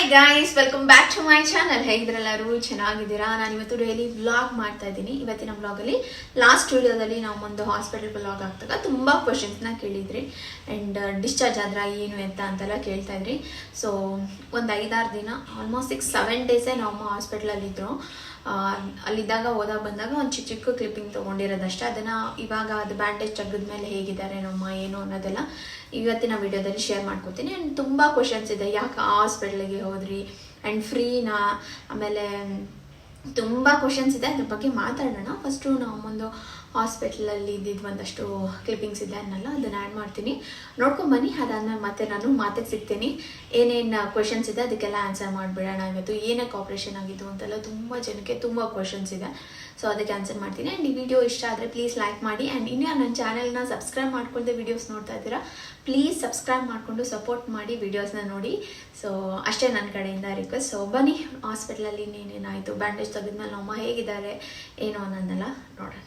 Hi guys welcome back to my channel ಹೇಗಿದ್ರೆಲ್ಲರೂ? ಚೆನ್ನಾಗಿದ್ದೀರಾ? ನಾನು ಇವತ್ತು ಡೈಲಿ ವ್ಲಾಗ್ ಮಾಡ್ತಾ ಇದ್ದೀನಿ. ಇವತ್ತಿನ ವ್ಲಾಗಲ್ಲಿ ಲಾಸ್ಟ್ ವಿಡಿಯೋದಲ್ಲಿ ನಾವು ಒಂದು ಹಾಸ್ಪಿಟಲ್ ಬ್ಲಾಗ್ ಆಗ್ತಾಗ ತುಂಬ ಕ್ವಶನ್ಸ್ನ ಕೇಳಿದ್ರಿ. ಆ್ಯಂಡ್ ಡಿಸ್ಚಾರ್ಜ್ ಆದ್ರ, ಏನು ಎಂತ ಅಂತೆಲ್ಲ ಕೇಳ್ತಾ ಇದ್ರಿ. ಸೊ ಒಂದು ಐದಾರು ದಿನ ಆಲ್ಮೋಸ್ಟ್ ಸಿಕ್ಸ್ ಸೆವೆನ್ ಡೇಸೇ ನಮ್ಮ ಹಾಸ್ಪಿಟ್ಲಲ್ಲಿದ್ದರು ಅಲ್ಲಿದ್ದಾಗ ಓದಾಗ ಬಂದಾಗ ಒಂದು ಚಿಕ್ಕ ಚಿಕ್ಕ ಕ್ಲಿಪ್ಪಿಂಗ್ ತೊಗೊಂಡಿರೋದಷ್ಟೇ. ಅದನ್ನು ಇವಾಗ ಅದು ಬ್ಯಾಂಡೇಜ್ ತೆಗೆದ್ಮೇಲೆ ಹೇಗಿದ್ದಾರೆ, ನಮ್ಮ ಏನು ಅನ್ನೋದೆಲ್ಲ ಇವತ್ತಿನ ವಿಡಿಯೋದಲ್ಲಿ ಶೇರ್ ಮಾಡ್ಕೊತೀನಿ. ಆ್ಯಂಡ್ ತುಂಬ ಕ್ವಶನ್ಸ್ ಇದೆ. ಯಾಕೆ ಆ ಹಾಸ್ಪಿಟ್ಲಿಗೆ ಹೋದ್ರಿ? ಆ್ಯಂಡ್ ಫ್ರೀನಾ ಆಮೇಲೆ, ತುಂಬ ಕ್ವಶನ್ಸ್ ಇದೆ. ಅದ್ರ ಬಗ್ಗೆ ಮಾತಾಡೋಣ. ಫಸ್ಟು ನಾವು ಒಂದು ಹಾಸ್ಪಿಟ್ಲಲ್ಲಿ ಇದ್ದಿದ್ದು ಒಂದಷ್ಟು ಕ್ಲಿಪ್ಪಿಂಗ್ಸ್ ಇದೆ ಅನ್ನಲ್ಲ, ಅದನ್ನು ಆ್ಯಡ್ ಮಾಡ್ತೀನಿ. ನೋಡ್ಕೊಂಡು ಬನ್ನಿ ಅದಾದ್ಮೇಲೆ ಮತ್ತೆ ನಾನು ಮಾತಿಗೆ ಸಿಗ್ತೀನಿ. ಏನೇನು ಕ್ವೆಶನ್ಸ್ ಇದೆ ಅದಕ್ಕೆಲ್ಲ ಆನ್ಸರ್ ಮಾಡಿಬಿಡೋಣ ಇವತ್ತು. ಏನಕ್ಕೆ ಆಪ್ರೇಷನ್ ಆಗಿದ್ದು ಅಂತೆಲ್ಲ ತುಂಬ ಜನಕ್ಕೆ ತುಂಬ ಕ್ವೆಶನ್ಸ್ ಇದೆ. ಸೊ ಅದಕ್ಕೆ ಆನ್ಸರ್ ಮಾಡ್ತೀನಿ. ಆ್ಯಂಡ್ ಈ ವಿಡಿಯೋ ಇಷ್ಟ ಆದರೆ ಪ್ಲೀಸ್ ಲೈಕ್ ಮಾಡಿ. ಆ್ಯಂಡ್ ಇನ್ನೂ ನನ್ನ ಚಾನಲ್ನ ಸಬ್ಸ್ಕ್ರೈಬ್ ಮಾಡ್ಕೊಂಡೆ ವಿಡಿಯೋಸ್ ನೋಡ್ತಾ ಇದ್ದೀರಾ ಪ್ಲೀಸ್ ಸಬ್ಸ್ಕ್ರೈಬ್ ಮಾಡಿಕೊಂಡು ಸಪೋರ್ಟ್ ಮಾಡಿ ವೀಡಿಯೋಸ್ನ ನೋಡಿ. ಸೊ ಅಷ್ಟೇ ನನ್ನ ಕಡೆಯಿಂದ ರಿಕ್ವೆಸ್ಟ್ ಸೊ ಬನ್ನಿ, ಹಾಸ್ಪಿಟ್ಲಲ್ಲಿ ಇನ್ನೇನೇನಾಯಿತು ಬ್ಯಾಂಡೇಜ್ ತೆಗೆದ್ಮೇಲೆ ನಮ್ಮ ಹೇಗಿದ್ದಾರೆ, ಏನು ಅನ್ನೋದನ್ನೆಲ್ಲ ನೋಡೋಣ.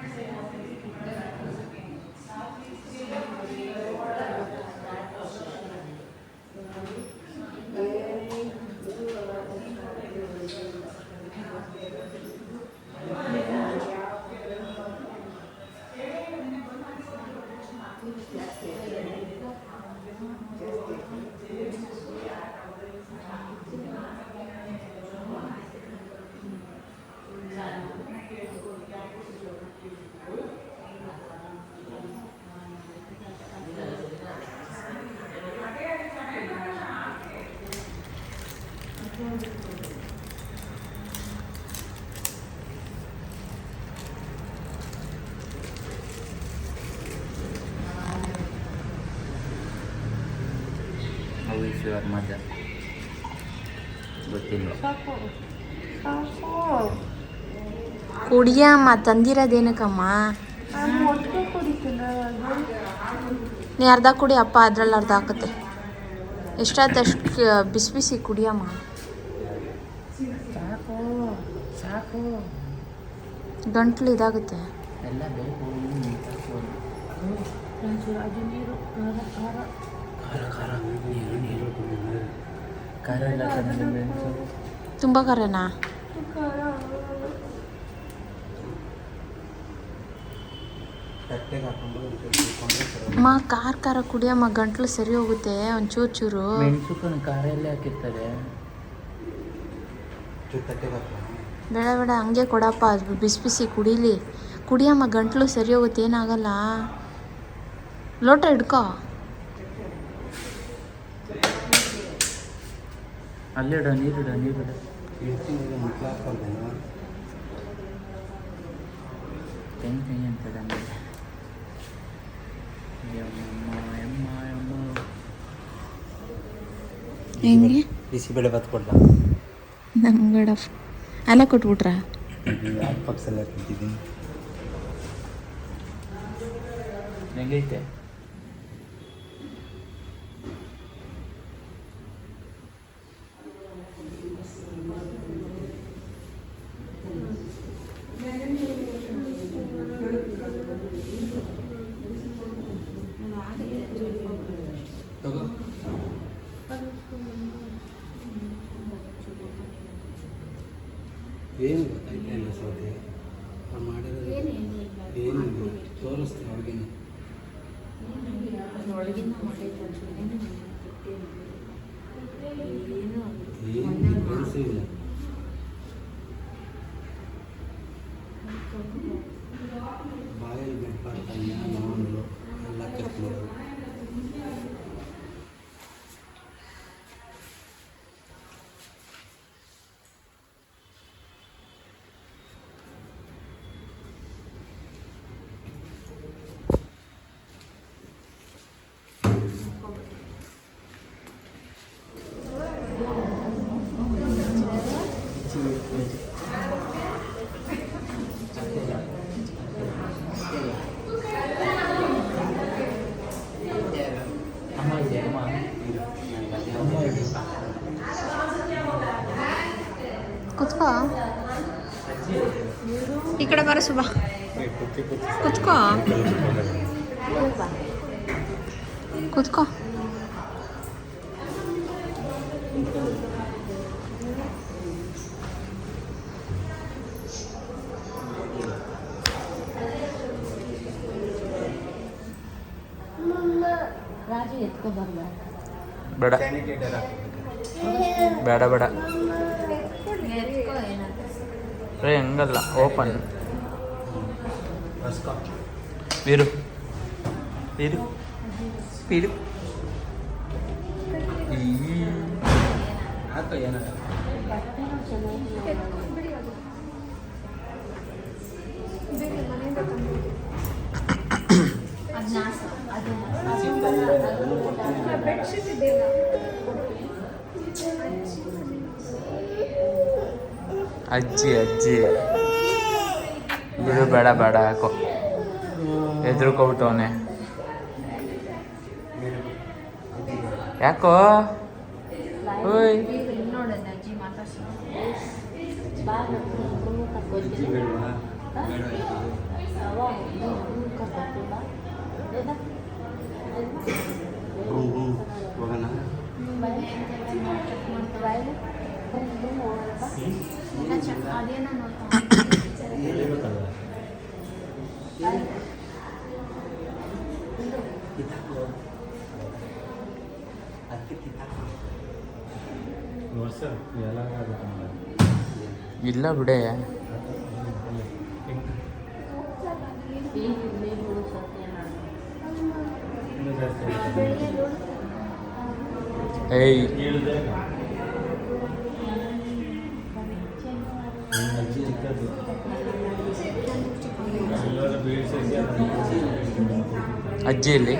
Your mother? ಗೊತ್ತಿಲ್ಲ. ಕುಡಿಯಮ್ಮ ತಂದಿರೋದೇನಕ್ಕಮ್ಮ? ನೀ ಅರ್ಧ ಕುಡಿ ಅಪ್ಪ ಅದ್ರಲ್ಲಿ ಅರ್ಧ ಹಾಕುತ್ತೆ. ಎಷ್ಟಾದಷ್ಟು ಬಿಸಿ ಬಿಸಿ ಕುಡಿಯಮ್ಮ? ಸಾಕು ಸಾಕು. ಗಂಟ್ಲು ಇದಾಗುತ್ತೆ ಎಲ್ಲ ಬೇಕು ಖಾರ ಖಾರ ನೀರು ನೀರು ಖಾರ ಎಲ್ಲ ತಂದು ಮೆಣಸು ತುಂಬ ಕರೆನಾ ಅಮ್ಮ ಖಾರ ಖಾರ ಕುಡಿಯಮ್ಮ ಗಂಟ್ಲು ಸರಿ ಹೋಗುತ್ತೆ ಒಂಚೂರು ಚೂರು. ಮೆಣಸು ಕಣ್ ಖಾರ ಎಲ್ಲ ಹಾಕಿರ್ತಾರೆ? ಬೇಡ ಬೇಡ ಹಂಗೆ ಕೊಡಪ್ಪ ಅದು ಬಿಸಿ ಬಿಸಿ ಕುಡೀಲಿ. ಕುಡಿಯಮ್ಮ ಗಂಟ್ಲು ಸರಿ ಹೋಗುತ್ತೆ ಏನಾಗಲ್ಲ. ಲೋಟ ಹಿಡ್ಕೋ. ಅಲ್ಲಿಡ ನೀರಿಡ ನೀರಿಡ ತೆಂಗ್ ತೆಂಗ್ ಅಂತದ ಆಮೇಲೆ ಯಮ್ಮ ಯಮ್ಮ ಯಮ್ಮ ಹೆಂಗೆ ಬಿಸಿಬೇಳೆ ಭಾತ್ ಕೊಡ್ಲ ನಮ್ಗಡ ಅಲ್ಲ ಕೊಟ್ಬಿಟ್ರಾ ಪಕ್ಸಲ್ಲ ತಿಂತಿದ್ದೀನಿ ಹೆಂಗೈತೆ ಏನು ಗೊತ್ತಾಯ್ತಾ ಇಲ್ಲ ಸೌದೆ ಅವ್ರು ಮಾಡಿರೋದು ಏನು ತೋರಿಸ್ತೀವಿ ಅವ್ರಿಗೇನು ಏನು ಡಿಫ್ರೆನ್ಸ್ ಇಲ್ಲ ಬಾಯಲ್ಲಿ ಬೆಟ್ಬಾರ್ದಲ್ಲ ನೋಡಲು ಎಲ್ಲ ಕಟ್ಬೋದು ಅಮ್ಮ ಇದೆ ಅಮ್ಮ ಅಮ್ಮ ಇದೆ ಕುತ್ಕೋ ಈ ಕಡೆ ಬರ ಸುಬಾ ಕುತ್ಕೋ ಕುತ್ಕೋ ರಾಜು ಎತ್ಕೊಬಾರ್ದ ಬೇಡ ಸ್ಯಾನಿಟೈಸರ್ ಬೇಡ ಬೇಡ ಎತ್ಕೋ ಏನಾದ್ರು ರೇ ಹಂಗಲ್ಲ ಓಪನ್ ರಸ್ಕ ವೀರು ವೀರು ವೀರು ಹಾಕ ಏನಾಗ ಬಟ್ಟೆನೂ ಚೆನ್ನಾಗಿ ಅದು ನಾಸ ಅದು ಅಜ್ಜಿ ಅಜ್ಜಿ ಬಿಡು ಬೇಡ ಬೇಡ ಯಾಕೋ ಹೆದ್ರುಕೊಬಿಟ್ಟವನೆ ಯಾಕೋ? ಓಯ್. ನೋಡೋದು ಇಲ್ಲ ಬಿಡೆ ಈ ನೀರು ಸತ್ಯ ಏಯ್ ಅಜ್ಜಿ ಇಲ್ಲಿ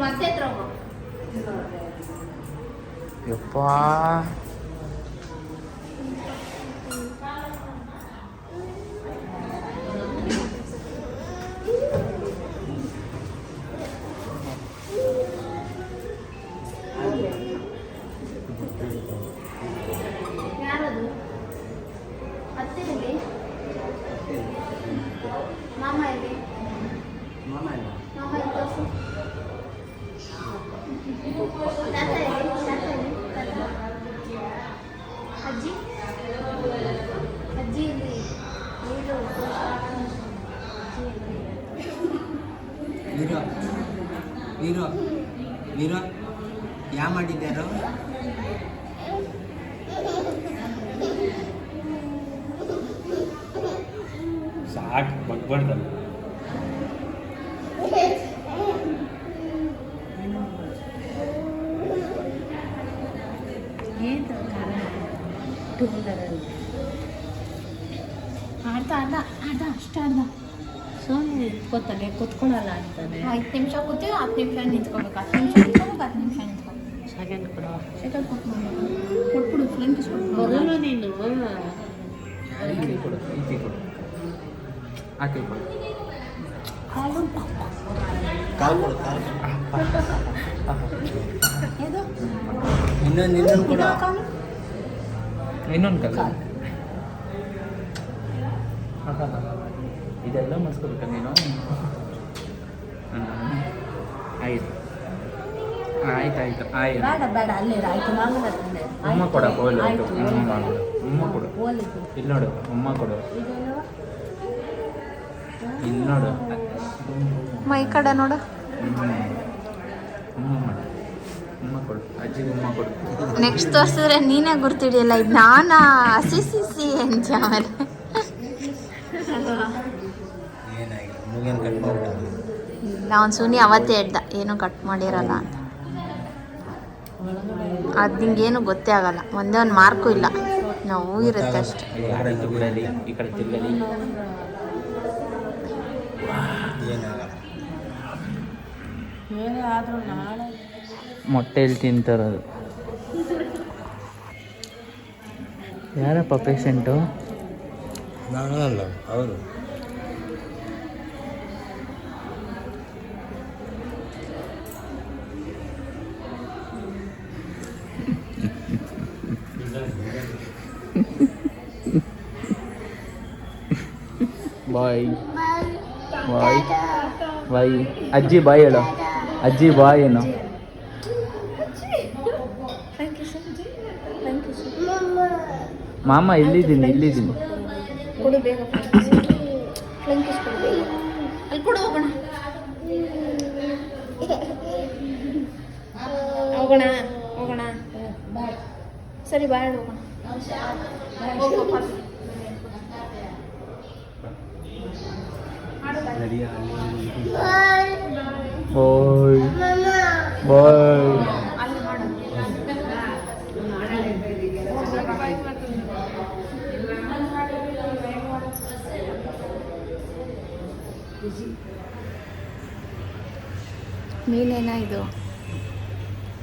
ಮತ್ತೆ ಹತ್ರ ಹೋಗು ಯಪ್ಪ ಸಾಕು ಬಗ್ಬಾರ್ದಲ್ಲ. ವೀಲರಲ್ಲಿ ಆಡ್ದ ಆಡ್ದ ಅಷ್ಟು ಆಡ್ದ. ಸುಮ್ಮನೆ ಇಟ್ಕೋತಾನೆ ಕುತ್ಕೊಳ್ಳಲ್ಲ ಅಂತಾನೆ. ಐದು ನಿಮಿಷ ಕೂತೀವಿ ಹತ್ತು ನಿಮಿಷ ನಿಂತ್ಕೋಬೇಕು ಹತ್ತು ನಿಮಿಷ ನಿಂತ್ಕೋಬೇಕು ಹತ್ತು ನಿಮಿಷ ನಿಂತ್ಕೋಬೇಕು. ಸೆಕೆಂಡ್ ಕೊಡು. ಸೆಕೆಂಡ್ ಕೊಟ್ಬಿಡು ಕೊಟ್ಬಿಡು ಫ್ರೆಂಡ್ ಬರಲ್ಲ ನೀನು. ಕೊಡು ಕೊಡು. ಕಾಲು ಕಾಲು ಇದು ಇನ್ನೊಂದು ಇನ್ನೊಂದು ಕೊಡು. ಕಾಲು ಇನ್ನೊಂದು ಕಲ್ಲ. ಇದೆಲ್ಲ ಮಾಡಿಸ್ಕೋಬೇಕ ನೀನು. ಆಯ್ತು. ಆಯ್ತು ಆಯ್ತು ಆಯ್ತು. ಆಯ್ತು, ಕೊಡ ಹೋಲ್ ಅಮ್ಮ ಕೊಡು. ಇಲ್ಲಿ ನೋಡು ಉಮ್ಮ ಕೊಡು. ನೋಡು. ಮೈ ಕಡೆ ನೋಡು. ನೆಕ್ಸ್ಟ್ ತೋರಿಸಿದ್ರೆ ನೀನೇ ಗುರ್ತಿಡಿಯಲ್ಲ ಇದು ನಾನಾ? ಹಸಿ ಸಿ ಸಿ ಅಂತ ನಾವು ಸುನಿ ಅವತ್ತೇ ಹೇಳ್ದ ಏನು ಕಟ್ ಮಾಡಿರಲ್ಲ ಅಂತ. ಅದು ನಿಂಗೇನು ಗೊತ್ತೇ ಆಗಲ್ಲ. ಒಂದೇ ಒಂದು ಮಾರ್ಕು ಇಲ್ಲ. ನಾವು ಇರುತ್ತೆ ಅಷ್ಟೆ. ಏನಾಗಲ್ಲ. ಮೊಟ್ಟೆಯಲ್ಲಿ ತಿಂತಾರದು ಯಾರಪ್ಪ ಪೇಷಂಟು ನಾನಲ್ಲ ಅವರು. ಬಾಯ್ ಬಾಯ್. ಬಾಯ್. ಅಜ್ಜಿ ಬಾಯ್ ಹೇಳು. ಅಜ್ಜಿ ಬಾಯ್ ಏನು? ಮಾಮ ಇಲ್ಲಿದ್ದೀನಿ ಇಲ್ಲಿದ್ದೀನಿ ಹೋಗೋಣ. ಹೋಗೋಣ. ಸರಿ, ಬಾಯ್ ಹೋಗೋಣ ಹೋಗು ವಾಪಸ್. ನಡಿಯ ಅಲ್ಲಿ ಓಯ್ ಬಾಯ್. ಮೇಲೇನ ಇದು?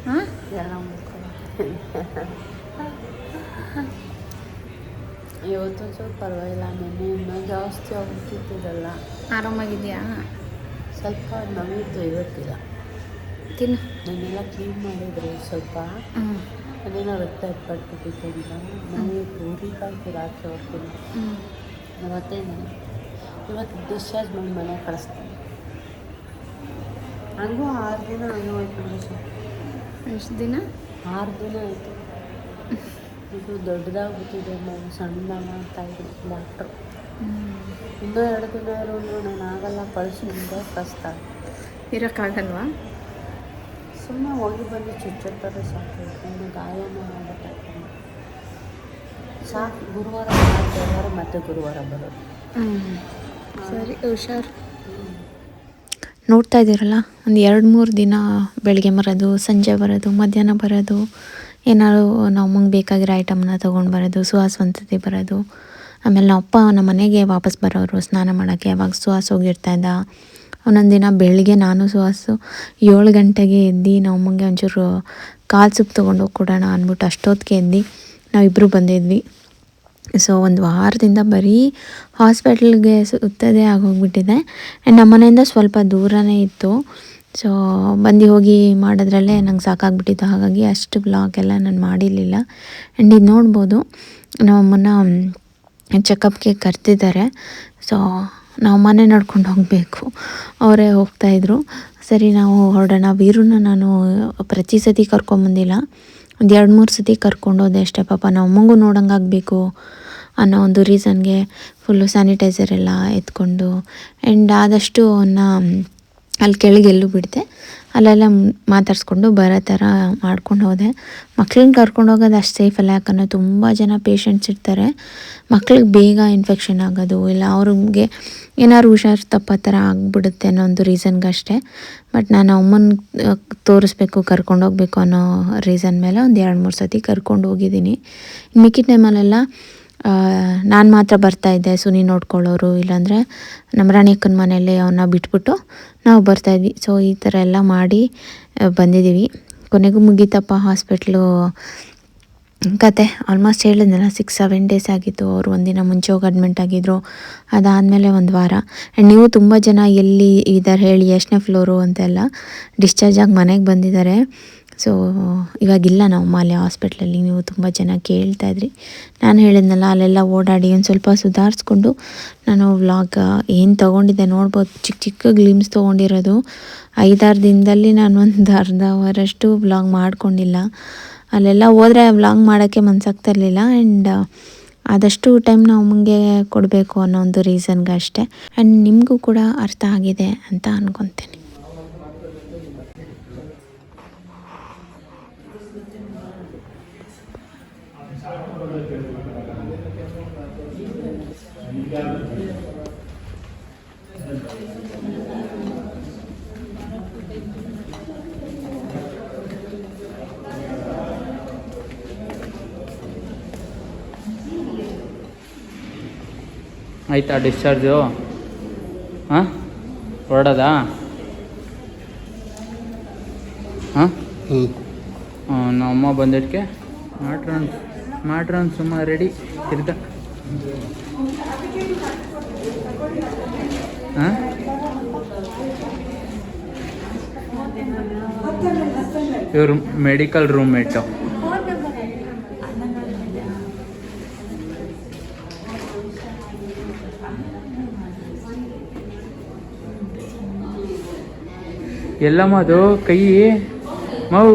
ಹಾಂ. ಇವತ್ತು ಸ್ವಲ್ಪ ಪರವಾಗಿಲ್ಲ ನೆನ್ನೆ ಇನ್ನೂ ಜಾಸ್ತಿ ಆಗ್ಬಿಟ್ಟಿದ್ದಲ್ಲ ಆರಾಮಾಗಿದೆಯಾ ಸ್ವಲ್ಪ ನೋವಿತ್ತು ಇವತ್ತಿಲ್ಲ. ತಿನ್ನು. ನೆನ್ನೆಲ್ಲ ಕ್ಲೀನ್ ಮಾಡಿದ್ರು ಸ್ವಲ್ಪ ಅದೇನೋ ರಕ್ತ ಎಪ್ಪಟ್ಬಿಟ್ಟಿತ್ತು ಅಂತ. ನನಗೆ ಉರಿತಾಯ್ತು ರಾತ್ರಿ ಹ್ಞೂ ಅವತ್ತೇನು ಇವತ್ತು ಡಿಸ್ಚಾರ್ಜ್ ಮಾಡಿ ಮನೆಗೆ ಕಳಿಸ್ತೀನಿ. ಹಂಗೂ ಆರು ದಿನ ಹಂಗೆ ಹೋಯ್ತು ಎಷ್ಟು ದಿನ? ಆರು ದಿನ ಆಯಿತು. ಇದು ದೊಡ್ಡದಾಗ್ಬಿಟ್ಟಿದೆ ನಾನು ಸಣ್ಣದಾಗ ಅಂತ ಇದ್ರು ಡಾಕ್ಟ್ರು ಇನ್ನೂ ಎರಡು ದಿನ ಇರು ಅಂದ್ರು ನಾನು ಆಗಲ್ಲ ಕಳಿಸಿ ಮುಂದೆ ಕಷ್ಟ. ಇರೋಕ್ಕಾಗಲ್ವಾ? ಸುಮ್ಮನೆ ಹೋಗಿ ಬಂದು ಚುಚ್ಚುತ್ತಾರೆ ಸಾಕು. ಒಂದು ಗಾಯನ ಆಗುತ್ತೆ. ಸಾಕು. ಗುರುವಾರ ಗುರುವಾರ ಮತ್ತೆ ಗುರುವಾರ ಬರೋದು. ಸರಿ ಹುಷಾರು. ನೋಡ್ತಾ ಇದ್ದೀರಲ್ಲ ಒಂದು ಎರಡು ಮೂರು ದಿನ ಬೆಳಗ್ಗೆ ಬರೋದು ಸಂಜೆ ಬರೋದು ಮಧ್ಯಾಹ್ನ ಬರೋದು ಏನಾದ್ರು ನಮಗೆ ಬೇಕಾಗಿರೋ ಐಟಮ್ನ ತೊಗೊಂಡು ಬರೋದು ಸುವಾಸವಂತತೆ ಬರೋದು. ಆಮೇಲೆ ನಮ್ಮ ಅಪ್ಪ ನಮ್ಮ ಮನೆಗೆ ವಾಪಸ್ ಬರೋರು ಸ್ನಾನ ಮಾಡೋಕ್ಕೆ. ಯಾವಾಗ ಸುಹಾಸ್ ಹೋಗಿರ್ತಾ ಇದ್ದ. ಒಂದೊಂದು ದಿನ ಬೆಳಗ್ಗೆ ನಾನು ಸುಹಾಸು ಏಳು ಗಂಟೆಗೆ ಎದ್ದು ನಾವು ಅಮ್ಮಂಗೆ ಒಂಚೂರು ಕಾಲು ಸೂಪ್ ತೊಗೊಂಡೋಗಿ ಕೊಡೋಣ ಅಂದ್ಬಿಟ್ಟು ಅಷ್ಟೊತ್ತಿಗೆ ಎದ್ದು ನಾವಿಬ್ಬರು ಬಂದಿದ್ವಿ. ಸೊ ಒಂದು ವಾರದಿಂದ ಬರೀ ಹಾಸ್ಪಿಟ್ಲ್ಗೆ ಸುತ್ತದೇ ಆಗೋಗ್ಬಿಟ್ಟಿದೆ. ಆ್ಯಂಡ್ ನಮ್ಮ ಮನೆಯಿಂದ ಸ್ವಲ್ಪ ದೂರನೇ ಇತ್ತು. ಸೊ ಬಂದು ಹೋಗಿ ಮಾಡೋದ್ರಲ್ಲೇ ನಂಗೆ ಸಾಕಾಗ್ಬಿಟ್ಟಿತ್ತು. ಹಾಗಾಗಿ ಅಷ್ಟು ಬ್ಲಾಗ್ ಎಲ್ಲ ನಾನು ಮಾಡಿರಲಿಲ್ಲ. ಆ್ಯಂಡ್ ಇದು ನೋಡ್ಬೋದು ನಮ್ಮನ್ನ ಚೆಕಪ್ಗೆ ಕರ್ತಿದ್ದಾರೆ ಸೊ ನಾವು ಮನೆ ನಡ್ಕೊಂಡು ಹೋಗಬೇಕು. ಅವರೇ ಹೋಗ್ತಾಯಿದ್ರು ಸರಿ, ನಾವು ಹೊರಡೋಣ. ವೀರುನ ನಾನು ಪ್ರತಿ ಸತಿ ಕರ್ಕೊಂಬಂದಿಲ್ಲ ಒಂದು ಎರಡು ಮೂರು ಸತಿ ಕರ್ಕೊಂಡು ಹೋದೆ ಅಷ್ಟೇ. ಪಾಪ ನಾವು ಅಮ್ಮಂಗೂ ನೋಡಂಗೆ ಆಗಬೇಕು ಅನ್ನೋ ಒಂದು ರೀಸನ್ಗೆ ಫುಲ್ಲು ಸ್ಯಾನಿಟೈಸರ್ ಎಲ್ಲ ಎತ್ಕೊಂಡು ಆ್ಯಂಡ್ ಆದಷ್ಟು ಅವನ್ನ ಅಲ್ಲಿ ಕೆಳಗೆ ಎಲ್ಲೂ ಬಿಡ್ದೆ. ಅಲ್ಲೆಲ್ಲ ಮಾತಾಡಿಸ್ಕೊಂಡು ಬರೋ ಥರ ಮಾಡ್ಕೊಂಡು ಹೋದೆ. ಮಕ್ಳನ್ನ ಕರ್ಕೊಂಡು ಹೋಗೋದು ಅಷ್ಟು ಸೇಫ್ ಅಲ್ಲ ಯಾಕಂದರೆ ತುಂಬ ಜನ ಪೇಷಂಟ್ಸ್ ಇರ್ತಾರೆ. ಮಕ್ಳಿಗೆ ಬೇಗ ಇನ್ಫೆಕ್ಷನ್ ಆಗೋದು, ಇಲ್ಲ ಅವ್ರಿಗೆ ಏನಾದ್ರು ಹುಷಾರು ತಪ್ಪೋ ಥರ ಆಗಿಬಿಡುತ್ತೆ ಅನ್ನೋ ಒಂದು ರೀಸನ್ಗಷ್ಟೇ ಬಟ್ ನಾನು ಅಮ್ಮನ ತೋರಿಸ್ಬೇಕು, ಕರ್ಕೊಂಡು ಹೋಗ್ಬೇಕು ಅನ್ನೋ ರೀಸನ್ ಮೇಲೆ ಒಂದು ಎರಡು ಮೂರು ಸತಿ ಕರ್ಕೊಂಡು ಹೋಗಿದ್ದೀನಿ. ಮಿಕ್ಕಿದ ಟೈಮಲ್ಲೆಲ್ಲ ನಾನು ಮಾತ್ರ ಬರ್ತಾಯಿದ್ದೆ ಸುನಿ ನೋಡ್ಕೊಳ್ಳೋರು, ಇಲ್ಲಾಂದರೆ ನಮ್ಮ ರಾಣಿ ಅಕ್ಕನ ಮನೇಲಿ ಅವನ್ನ ಬಿಟ್ಬಿಟ್ಟು ನಾವು ಬರ್ತಾಯಿದ್ವಿ ಸೊ ಈ ಥರ ಎಲ್ಲ ಮಾಡಿ ಬಂದಿದ್ದೀವಿ. ಕೊನೆಗೂ ಮುಗೀತಪ್ಪ ಹಾಸ್ಪಿಟ್ಲು ಕತೆ. ಆಲ್ಮೋಸ್ಟ್ ಹೇಳಿದ್ನಲ್ಲ ಸಿಕ್ಸ್ ಸೆವೆನ್ ಡೇಸ್ ಆಗಿತ್ತು. ಅವರು ಒಂದಿನ ಮುಂಚೆ ಹೋಗಿ ಅಡ್ಮಿಂಟ್ ಆಗಿದ್ದರು ಅದಾದಮೇಲೆ ಒಂದು ವಾರ. ಆ್ಯಂಡ್ ನೀವು ತುಂಬ ಜನ ಎಲ್ಲಿ ಇದ್ದಾರೆ ಹೇಳಿ, ಎಷ್ಟನೇ ಫ್ಲೋರು ಅಂತೆಲ್ಲ ಡಿಸ್ಚಾರ್ಜ್ ಆಗಿ ಮನೆಗೆ ಬಂದಿದ್ದಾರೆ. ಸೊ ಇವಾಗಿಲ್ಲ ನಾವು ಮಾಲೆ ಹಾಸ್ಪಿಟ್ಲಲ್ಲಿ, ನೀವು ತುಂಬ ಜನ ಕೇಳ್ತಾ ಇದ್ರಿ. ನಾನು ಹೇಳಿದ್ನಲ್ಲ, ಅಲ್ಲೆಲ್ಲ ಓಡಾಡಿ ಒಂದು ಸ್ವಲ್ಪ ಸುಧಾರಿಸ್ಕೊಂಡು ನಾನು ವ್ಲಾಗ್, ಏನು ತೊಗೊಂಡಿದ್ದೆ ನೋಡ್ಬೋದು. ಚಿಕ್ಕ ಚಿಕ್ಕ ಗ್ಲಿಮ್ಸ್ ತೊಗೊಂಡಿರೋದು. ಐದಾರು ದಿನದಲ್ಲಿ ನಾನು ಒಂದು ಅರ್ಧ ಅವರಷ್ಟು ವ್ಲಾಗ್ ಮಾಡ್ಕೊಂಡಿಲ್ಲ. ಅಲ್ಲೆಲ್ಲ ಹೋದರೆ ವ್ಲಾಗ್ ಮಾಡೋಕ್ಕೆ ಮನ್ಸಾಗ್ತಾ ಇರಲಿಲ್ಲ. ಆ್ಯಂಡ್ ಆದಷ್ಟು ಟೈಮ್ ನಾವು ಮುಂಗೆ ಕೊಡಬೇಕು ಅನ್ನೋ ಒಂದು ರೀಸನ್ಗೆ ಅಷ್ಟೇ ಆ್ಯಂಡ್ ನಿಮಗೂ ಕೂಡ ಅರ್ಥ ಆಗಿದೆ ಅಂತ ಅನ್ಕೊತೀನಿ. ಆಯ್ತಾ ಡಿಸ್ಚಾರ್ಜು ಹಾಂ? ಹೊರಡೋದಾ? ಹಾಂ? ಅಮ್ಮ ಬಂದಿದ್ದಕ್ಕೆ ಮಾಡ್ರನ್ ಮಾಡ್ರನ್ ಸುಮ್ಮ ರೆಡಿ ತಿರ್ಗ. ಹಾಂ ಇವರು ಮೆಡಿಕಲ್ ರೂಮ್ಮೇಟು ಎಲ್ಲಮ್ಮ ಅದು ಕೈ ಮೌ.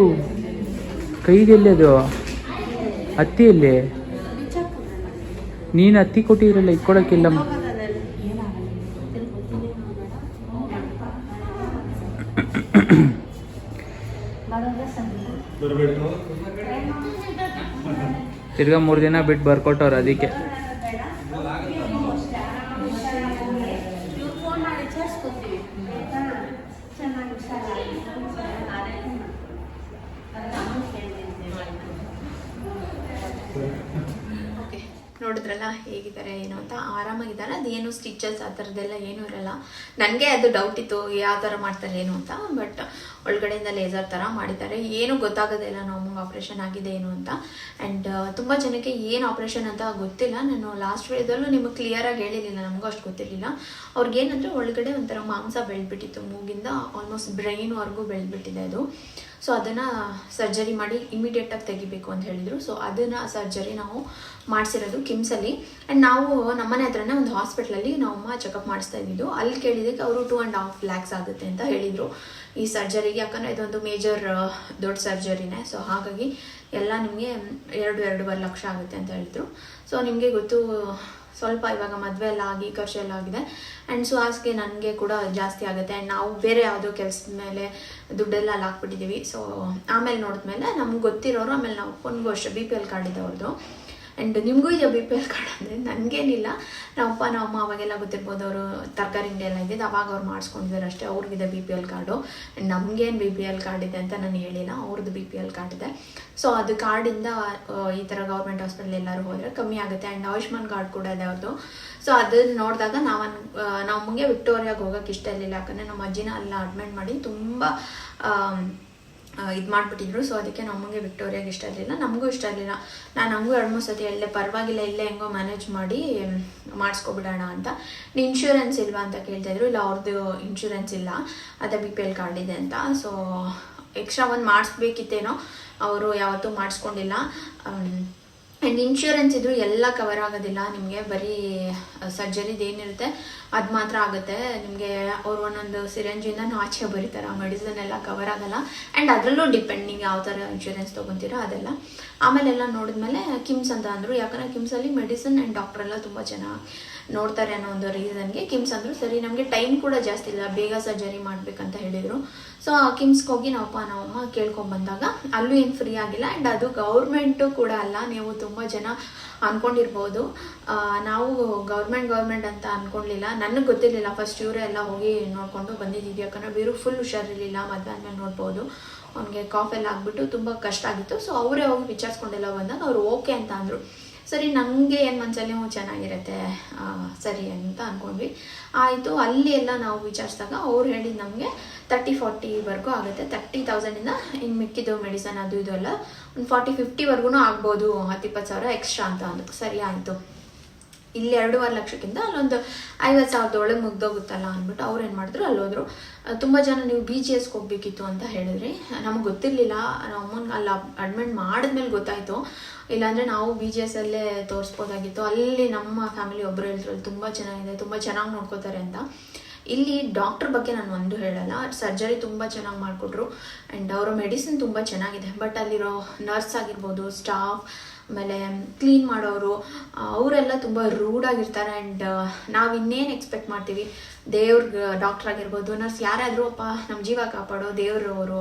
ಕೈದೆಲ್ಲಿ ಅದು ಹತ್ತಿ ಎಲ್ಲಿ ನೀನು ಹತ್ತಿ ಕೊಟ್ಟಿರಲ್ಲ ಇಟ್ಕೊಳಕ್ಕಿಲ್ಲಮ್ಮ ತಿರ್ಗಾ ಮೂರು ದಿನ ಬಿಟ್ಟು ಬರ್ಕೊಟ್ಟವ್ರು ಅದಕ್ಕೆ ಓಕೆ ನೋಡಿದ್ರಲ್ಲ ಹೇಗಿದ್ದಾರೆ ಏನು ಅಂತ ಆರಾಮಾಗಿದ್ದಾರೆ ಅದೇನು ಸ್ಟಿಚಸ್ ಆ ಥರದ್ದೆಲ್ಲ ಏನೂ ಇರಲ್ಲ ನನಗೆ ಅದು ಡೌಟ್ ಇತ್ತು, ಯಾವ ಥರ ಮಾಡ್ತಾರೆ ಏನು ಅಂತ ಬಟ್ ಒಳಗಡೆಯಿಂದ ಲೇಸರ್ ಥರ ಮಾಡಿದ್ದಾರೆ. ಏನು ಗೊತ್ತಾಗೋದಿಲ್ಲ ನಮಗೆ ಆಪ್ರೇಷನ್ ಆಗಿದೆ ಏನು ಅಂತ. ಆ್ಯಂಡ್ ತುಂಬ ಜನಕ್ಕೆ ಏನು ಆಪ್ರೇಷನ್ ಅಂತ ಗೊತ್ತಿಲ್ಲ. ನಾನು ಲಾಸ್ಟ್ ವೇದಲ್ಲೂ ನಿಮಗೆ ಕ್ಲಿಯರಾಗಿ ಹೇಳಿರಲಿಲ್ಲ, ನಮಗೂ ಅಷ್ಟು ಗೊತ್ತಿರಲಿಲ್ಲ. ಅವ್ರಿಗೇನಂದರೆ ಒಳಗಡೆ ಒಂಥರ ಮಾಂಸ ಬೆಳೆದ್ಬಿಟ್ಟಿತ್ತು. ಮೂಗಿಂದ ಆಲ್ಮೋಸ್ಟ್ ಬ್ರೈನ್ವರೆಗೂ ಬೆಳೆದ್ಬಿಟ್ಟಿದೆ ಅದು. ಸೊ ಅದನ್ನು ಸರ್ಜರಿ ಮಾಡಿ ಇಮಿಡಿಯೇಟಾಗಿ ತೆಗಿಬೇಕು ಅಂತ ಹೇಳಿದರು. ಸೊ ಅದನ್ನು ಸರ್ಜರಿ ನಾವು ಮಾಡಿಸಿರೋದು ಕಿಮ್ಸಲ್ಲಿ ಆ್ಯಂಡ್ ನಾವು ನಮ್ಮನೆ ಹತ್ರನೇ ಒಂದು ಹಾಸ್ಪಿಟ್ಲಲ್ಲಿ ನಮ್ಮಮ್ಮ ಚೆಕಪ್ ಮಾಡಿಸ್ತಾ ಇದ್ದಿದ್ದು. ಅಲ್ಲಿ ಕೇಳಿದ್ದಕ್ಕೆ ಅವರು ಟೂ ಆ್ಯಂಡ್ ಹಾಫ್ ಲ್ಯಾಕ್ಸ್ ಆಗುತ್ತೆ ಅಂತ ಹೇಳಿದರು. ಈ ಸರ್ಜರಿಗೆ ಯಾಕಂದರೆ ಇದೊಂದು ಮೇಜರ್ ದೊಡ್ಡ ಸರ್ಜರಿನೇ ಸೊ ಹಾಗಾಗಿ ಎಲ್ಲ ನಿಮಗೆ ಎರಡು, ಎರಡೂವರೆ ಲಕ್ಷ ಆಗುತ್ತೆ ಅಂತ ಹೇಳಿದರು. ಸೊ ನಿಮಗೆ ಗೊತ್ತು ಸ್ವಲ್ಪ ಇವಾಗ ಮದುವೆ ಎಲ್ಲ ಆಗಿ ಖರ್ಚು ಎಲ್ಲ ಆಗಿದೆ. ಆ್ಯಂಡ್ ಸೊ ಹಾಸಿಗೆ ನನಗೆ ಕೂಡ ಜಾಸ್ತಿ ಆಗುತ್ತೆ. ಆ್ಯಂಡ್ ನಾವು ಬೇರೆ ಯಾವುದೋ ಕೆಲಸದ ಮೇಲೆ ದುಡ್ಡೆಲ್ಲ ಅಲ್ಲಿ ಹಾಕ್ಬಿಟ್ಟಿದ್ದೀವಿ. ಸೊ ಆಮೇಲೆ ನೋಡಿದ್ಮೇಲೆ ನಮ್ಗೆ ಗೊತ್ತಿರೋರು, ಆಮೇಲೆ ನಾವು ಅಪ್ಪನಿಗೂ ಅಷ್ಟೇ ಬಿ ಪಿ ಎಲ್ ಕಾರ್ಡ್ ಇದೆ ಆ್ಯಂಡ್ ನಿಮಗೂ ಇದೆ ಬಿ ಪಿ ಎಲ್ ಕಾರ್ಡ್ ಅಂದರೆ ನನಗೇನಿಲ್ಲ ನಮ್ಮಪ್ಪ ನಮ್ಮಮ್ಮ ಅವಾಗೆಲ್ಲ ಗೊತ್ತಿರ್ಬೋದು ಅವರು ತರಕಾರಿ ಅಂಗಡಿ ಎಲ್ಲ ಇದ್ದಿದ್ದು, ಅವಾಗ ಅವ್ರು ಮಾಡಿಸ್ಕೊಂಡಿದ್ದಾರೆ ಅಷ್ಟೇ. ಅವ್ರಿಗಿದೆ B P L card and ನಮಗೇನು ಬಿ ಪಿ ಎಲ್ ಕಾರ್ಡ್ ಇದೆ ಅಂತ ನಾನು ಹೇಳಿಲ್ಲ. ಅವ್ರದ್ದು ಬಿ ಪಿ ಎಲ್ ಕಾರ್ಡ್ ಇದೆ. ಸೊ ಅದು ಕಾರ್ಡಿಂದ ಈ ಥರ ಗೌರ್ಮೆಂಟ್ ಹಾಸ್ಪಿಟಲ್ ಎಲ್ಲರೂ ಹೋದರೆ ಕಮ್ಮಿ ಆಗುತ್ತೆ. ಆ್ಯಂಡ್ ಆಯುಷ್ಮಾನ್ ಕಾರ್ಡ್ ಕೂಡ ಇದೆ ಅವ್ರದ್ದು ಸೊ ಅದನ್ನ ನೋಡಿದಾಗ ನಾವು ನಮಗೆ ವಿಕ್ಟೋರಿಯಾಗೆ ಹೋಗೋಕೆ ಇಷ್ಟ ಇರಲಿಲ್ಲ. ಯಾಕಂದರೆ ನಮ್ಮ ಅಜ್ಜಿನ ಅಲ್ಲ ಅಡ್ಮಿಟ್ ಮಾಡಿ ತುಂಬ ಇದು ಮಾಡಿಬಿಟ್ಟಿದ್ರು. ಸೊ ಅದಕ್ಕೆ ನಮಗೆ ವಿಕ್ಟೋರಿಯಾಗೆ ಇಷ್ಟ ಇರಲಿಲ್ಲ. ನಮಗೂ ಇಷ್ಟ ಇರಲಿಲ್ಲ. ನಾನು ಹಂಗೂ ಎರಡು ಮೂರು ಸತಿ ಎಲ್ಲೇ ಪರವಾಗಿಲ್ಲ, ಇಲ್ಲೇ ಹೆಂಗೋ ಮ್ಯಾನೇಜ್ ಮಾಡಿ ಮಾಡಿಸ್ಕೊಬಿಡೋಣ ಅಂತ. ಇನ್ಶೂರೆನ್ಸ್ ಇಲ್ವಾ ಅಂತ ಕೇಳ್ತಾಯಿದ್ರು ಇಲ್ಲ ಅವ್ರದ್ದು ಇನ್ಶೂರೆನ್ಸ್ ಇಲ್ಲ. ಅದೇ ಬಿ ಪಿ ಎಲ್ ಕಾರ್ಡ್ ಇದೆ ಅಂತ. ಸೊ ಎಕ್ಸ್ಟ್ರಾ ಒಂದು ಮಾಡಿಸ್ಬೇಕಿತ್ತೇನೋ, ಅವರು ಯಾವತ್ತೂ ಮಾಡಿಸ್ಕೊಂಡಿಲ್ಲ. ಆ್ಯಂಡ್ ಇನ್ಶೂರೆನ್ಸ್ ಇದ್ದರೂ ಎಲ್ಲ ಕವರ್ ಆಗೋದಿಲ್ಲ. ನಿಮಗೆ ಬರೀ ಸರ್ಜರಿದು ಏನಿರುತ್ತೆ ಅದು ಮಾತ್ರ ಆಗುತ್ತೆ. ನಿಮಗೆ ಅವ್ರು ಒಂದೊಂದು ಸಿರಂಜಿಂದ ಆಚೆ ಬರೀತಾರೆ. ಆ ಮೆಡಿಸಿನ್ ಎಲ್ಲ ಕವರ್ ಆಗಲ್ಲ. ಆ್ಯಂಡ್ ಅದರಲ್ಲೂ ಡಿಪೆಂಡ್ ನೀವು ಯಾವ ಥರ ಇನ್ಶೂರೆನ್ಸ್ ತೊಗೊತೀರೋ ಅದೆಲ್ಲ. ಆಮೇಲೆಲ್ಲ ನೋಡಿದ್ಮೇಲೆ ಕಿಮ್ಸ್ ಅಂತ ಅಂದರು. ಯಾಕಂದರೆ ಕಿಮ್ಸಲ್ಲಿ ಮೆಡಿಸಿನ್ ಆ್ಯಂಡ್ ಡಾಕ್ಟರ್ ಎಲ್ಲ ತುಂಬ ಚೆನ್ನಾಗಿ ನೋಡ್ತಾರೆ ಅನ್ನೋ ಒಂದು ರೀಸನ್ಗೆ ಕಿಮ್ಸ್ ಅಂದರು, ಸರಿ, ನಮಗೆ ಟೈಮ್ ಕೂಡ ಜಾಸ್ತಿ ಇಲ್ಲ. ಬೇಗ ಸರ್ಜರಿ ಮಾಡಬೇಕಂತ ಹೇಳಿದರು. ಸೊ ಕಿಮ್ಸ್ಗೆ ಹೋಗಿ ನಾವಪ್ಪ ನಾವಮ್ಮ ಕೇಳ್ಕೊಂಡು ಬಂದಾಗ ಅಲ್ಲೂ ಏನು ಫ್ರೀ ಆಗಿಲ್ಲ. ಆ್ಯಂಡ್ ಅದು ಗೌರ್ಮೆಂಟು ಕೂಡ ಅಲ್ಲ. ನೀವು ತುಂಬ ಜನ ಅಂದ್ಕೊಂಡಿರ್ಬೋದು ನಾವು ಗೌರ್ಮೆಂಟ್ ಗೌರ್ಮೆಂಟ್ ಅಂತ ಅಂದ್ಕೊಳ್ಲಿಲ್ಲ ನನಗೆ ಗೊತ್ತಿರಲಿಲ್ಲ. ಫಸ್ಟ್ ಇವರೇ ಎಲ್ಲ ಹೋಗಿ ನೋಡಿಕೊಂಡು ಬಂದಿದ್ದೀವಿ. ಯಾಕಂದರೆ ವೀರು ಫುಲ್ ಹುಷಾರಿರಲಿಲ್ಲ. ಮದುವೆ ಆದಮೇಲೆ ನೋಡ್ಬೋದು. ಅವ್ನಿಗೆ ಕಾಫ್ ಎಲ್ಲ ಆಗಿಬಿಟ್ಟು ತುಂಬ ಕಷ್ಟ ಆಗಿತ್ತು. ಸೊ ಅವರೇ ಹೋಗಿ ವಿಚಾರಿಸ್ಕೊಂಡೆಲ್ಲ ಬಂದಾಗ ಅವ್ರು ಓಕೆ ಅಂತ ಅಂದರು. ಸರಿ ನನಗೆ ಏನು ಮನಸ್ಸಲ್ಲಿ ಹ್ಞೂ ಚೆನ್ನಾಗಿರುತ್ತೆ ಸರಿ ಅಂತ ಅಂದ್ಕೊಂಡ್ವಿ ಆಯಿತು, ಅಲ್ಲಿ ಎಲ್ಲ ನಾವು ವಿಚಾರಿಸಿದಾಗ ಅವ್ರು ಹೇಳಿದ್ದು ನಮಗೆ ತರ್ಟಿ ಫಾರ್ಟಿವರೆಗೂ ಆಗುತ್ತೆ. ತರ್ಟಿ ತೌಸಂಡಿಂದ ಇನ್ನು ಮಿಕ್ಕಿದ್ದು ಮೆಡಿಸನ್ ಅದು ಇದು ಎಲ್ಲ. ಒಂದು ಫಾರ್ಟಿ ಫಿಫ್ಟಿವರೆಗೂ ಆಗ್ಬೋದು. ಹತ್ತು, ಇಪ್ಪತ್ತು ಸಾವಿರ ಎಕ್ಸ್ಟ್ರಾ ಅಂತ ಅಂದರು. ಸರಿ, ಆಯಿತು. ಇಲ್ಲಿ ಎರಡೂವರೆ ಲಕ್ಷಕ್ಕಿಂತ ಅಲ್ಲೊಂದು ಐವತ್ತು ಸಾವಿರದ ಒಳಗೆ ಮುಗ್ದೋಗುತ್ತಲ್ಲ ಅಂದ್ಬಿಟ್ಟು ಅವ್ರು ಏನು ಮಾಡಿದ್ರು? ಅಲ್ಲಿ ಹೋದ್ರು ತುಂಬ ಜನ ನೀವು ಬಿ ಜಿ ಎಸ್ಗೆ ಹೋಗ್ಬೇಕಿತ್ತು ಅಂತ ಹೇಳಿದ್ರಿ. ನಮಗೆ ಗೊತ್ತಿರಲಿಲ್ಲ. ನಮ್ಮ ಅಮ್ಮನ ಅಲ್ಲಿ ಅಡ್ಮಿಟ್ ಮಾಡಿದ್ಮೇಲೆ ಗೊತ್ತಾಯಿತು. ಇಲ್ಲಾಂದರೆ ನಾವು ಬಿ ಜಿ ಎಸ್ ಅಲ್ಲೇ ತೋರಿಸ್ಬೋದಾಗಿತ್ತು. ಅಲ್ಲಿ ನಮ್ಮ ಫ್ಯಾಮಿಲಿ ಒಬ್ಬರು ಹೇಳಿದ್ರು ಅಲ್ಲಿ ತುಂಬ ಚೆನ್ನಾಗಿದೆ ತುಂಬ ಚೆನ್ನಾಗಿ ನೋಡ್ಕೋತಾರೆ ಅಂತ. ಇಲ್ಲಿ ಡಾಕ್ಟ್ರ್ ಬಗ್ಗೆ ನಾನು ಒಂದು ಹೇಳಲ್ಲ. ಸರ್ಜರಿ ತುಂಬ ಚೆನ್ನಾಗಿ ಮಾಡಿಕೊಟ್ರು. ಆ್ಯಂಡ್ ಅವರ ಮೆಡಿಸಿನ್ ತುಂಬ ಚೆನ್ನಾಗಿದೆ. ಬಟ್ ಅಲ್ಲಿರೋ ನರ್ಸ್ ಆಗಿರ್ಬೋದು ಸ್ಟಾಫ್ ಆಮೇಲೆ ಕ್ಲೀನ್ ಮಾಡೋರು ಅವರೆಲ್ಲ ತುಂಬ ರೂಡಾಗಿರ್ತಾರೆ ಆ್ಯಂಡ್ ನಾವು ಇನ್ನೇನು ಎಕ್ಸ್ಪೆಕ್ಟ್ ಮಾಡ್ತೀವಿ? ದೇವ್ರಿಗೆ ಡಾಕ್ಟರ್ ಆಗಿರ್ಬೋದು ನರ್ಸ್ ಯಾರಾದರೂ ಅಪ್ಪ ನಮ್ಮ ಜೀವ ಕಾಪಾಡೋ ದೇವರು ಅವರು,